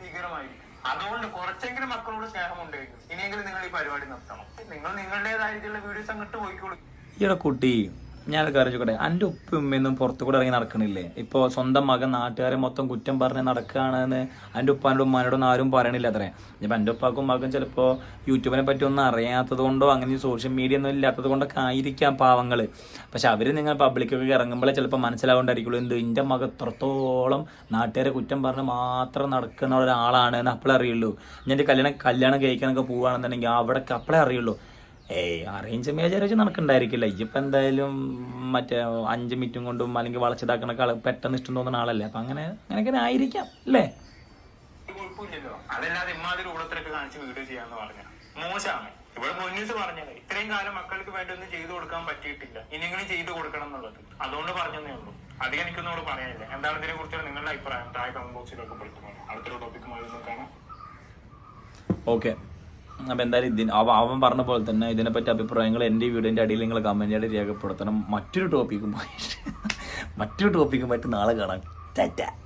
C: ഭീകരമായിരിക്കും. അതുകൊണ്ട് കുറച്ചെങ്കിലും മക്കളോട് സ്നേഹം ഉണ്ടായിരിക്കും ഇനിയെങ്കിലും നിങ്ങൾ ഈ പരിപാടി നിർത്തണം. നിങ്ങൾ നിങ്ങളുടേതായിട്ടുള്ള വീഡിയോസ് അങ്ങോട്ട് പോയിക്കോളൂ.
A: ഈയുടെ കുട്ടി ഞാനൊക്കെ അറിയിച്ചോട്ടെ എന്റെ ഉപ്പ ഉമ്മയൊന്നും പുറത്തു കൂടെ ഇറങ്ങി നടക്കണില്ലേ? ഇപ്പോൾ സ്വന്തം മകൻ നാട്ടുകാരെ മൊത്തം കുറ്റം പറഞ്ഞ് നടക്കുകയാണെന്ന് എന്റെ ഉപ്പാന്റെ ഉമ്മാനോടൊന്നും ആരും പറയണില്ല അത്രേ. ഇപ്പം എന്റെ ഉപ്പാക്കും മകൻ ചിലപ്പോൾ യൂട്യൂബിനെ പറ്റി ഒന്നും അറിയാത്തത് കൊണ്ടോ അങ്ങനെ സോഷ്യൽ മീഡിയ ഒന്നും ഇല്ലാത്തത് കൊണ്ടൊക്കെ ആയിരിക്കാം പാവങ്ങൾ പക്ഷെ അവർ നിങ്ങൾ പബ്ലിക്കൊക്കെ ഇറങ്ങുമ്പോഴേ ചിലപ്പോൾ മനസ്സിലാവേണ്ടായിരിക്കുള്ളൂ എന്ത് എന്റെ മകൻ എത്രത്തോളം നാട്ടുകാരെ കുറ്റം പറഞ്ഞ് മാത്രം നടക്കുന്ന ഒരാളാണ് എന്ന് അപ്പോഴേ അറിയുള്ളൂ. ഞാൻ എന്റെ കല്യാണം കല്യാണം കഴിക്കാനൊക്കെ പോവുകയാണെന്നുണ്ടെങ്കിൽ അവിടെ അപ്പോഴേ അറിയുള്ളൂ. ഏയ് അറേഞ്ച് മേജർ വെച്ച് നടക്കണ്ടായിരിക്കില്ല. ഇപ്പം എന്തായാലും മറ്റേ അഞ്ച് മിനിറ്റും കൊണ്ടും അല്ലെങ്കിൽ വളച്ചിതാക്കണ ആൾ പെട്ടെന്ന് ഇഷ്ടം തോന്നുന്ന ആളല്ലേ? അപ്പം അങ്ങനെ അങ്ങനെയൊക്കെ ആയിരിക്കാം അല്ലേ?
C: അതല്ലാതെ ഇമ്മാതിരി ഊടത്തിലൊക്കെ കാണിച്ച് വീഡിയോ ചെയ്യാന്ന് പറഞ്ഞ. മോശമാണ്. ഇവിടെ മുന്നീസ് പറഞ്ഞത്. ഇത്രയും കാലം മക്കൾക്ക് വേണ്ടി ഒന്നും ചെയ്തു കൊടുക്കാൻ പറ്റിയിട്ടില്ല. ഇനിയെങ്കിലും ചെയ്തു കൊടുക്കണം എന്നുള്ളത്. അതുകൊണ്ട് പറഞ്ഞതേ ഉള്ളൂ. അധികം എനിക്കൊന്നും ഇവിടെ പറയാനില്ല. എന്താണ് ഇതിനെ കുറിച്ചുള്ള നിങ്ങളുടെ അഭിപ്രായം? താഴെ കമന്റ് ബോക്സിലൊക്കെ പെടുത്തുന്നത് അടുത്തൊരു ടോപ്പിക്കുമായി കാണാം.
A: ഓക്കെ അപ്പം എന്തായാലും ഇതിന് അവ അവൻ പറഞ്ഞ പോലെ തന്നെ ഇതിനെപ്പറ്റി അഭിപ്രായങ്ങൾ എന്റെ വീടിന്റെ അടിയിൽ നിങ്ങൾ കമന്റ് കമന്റായിട്ട് രേഖപ്പെടുത്തണം. മറ്റൊരു ടോപ്പിക്കുമായിട്ട് മറ്റൊരു ടോപ്പിക്കുമായിട്ട് നാളെ കാണാം. ടാറ്റ.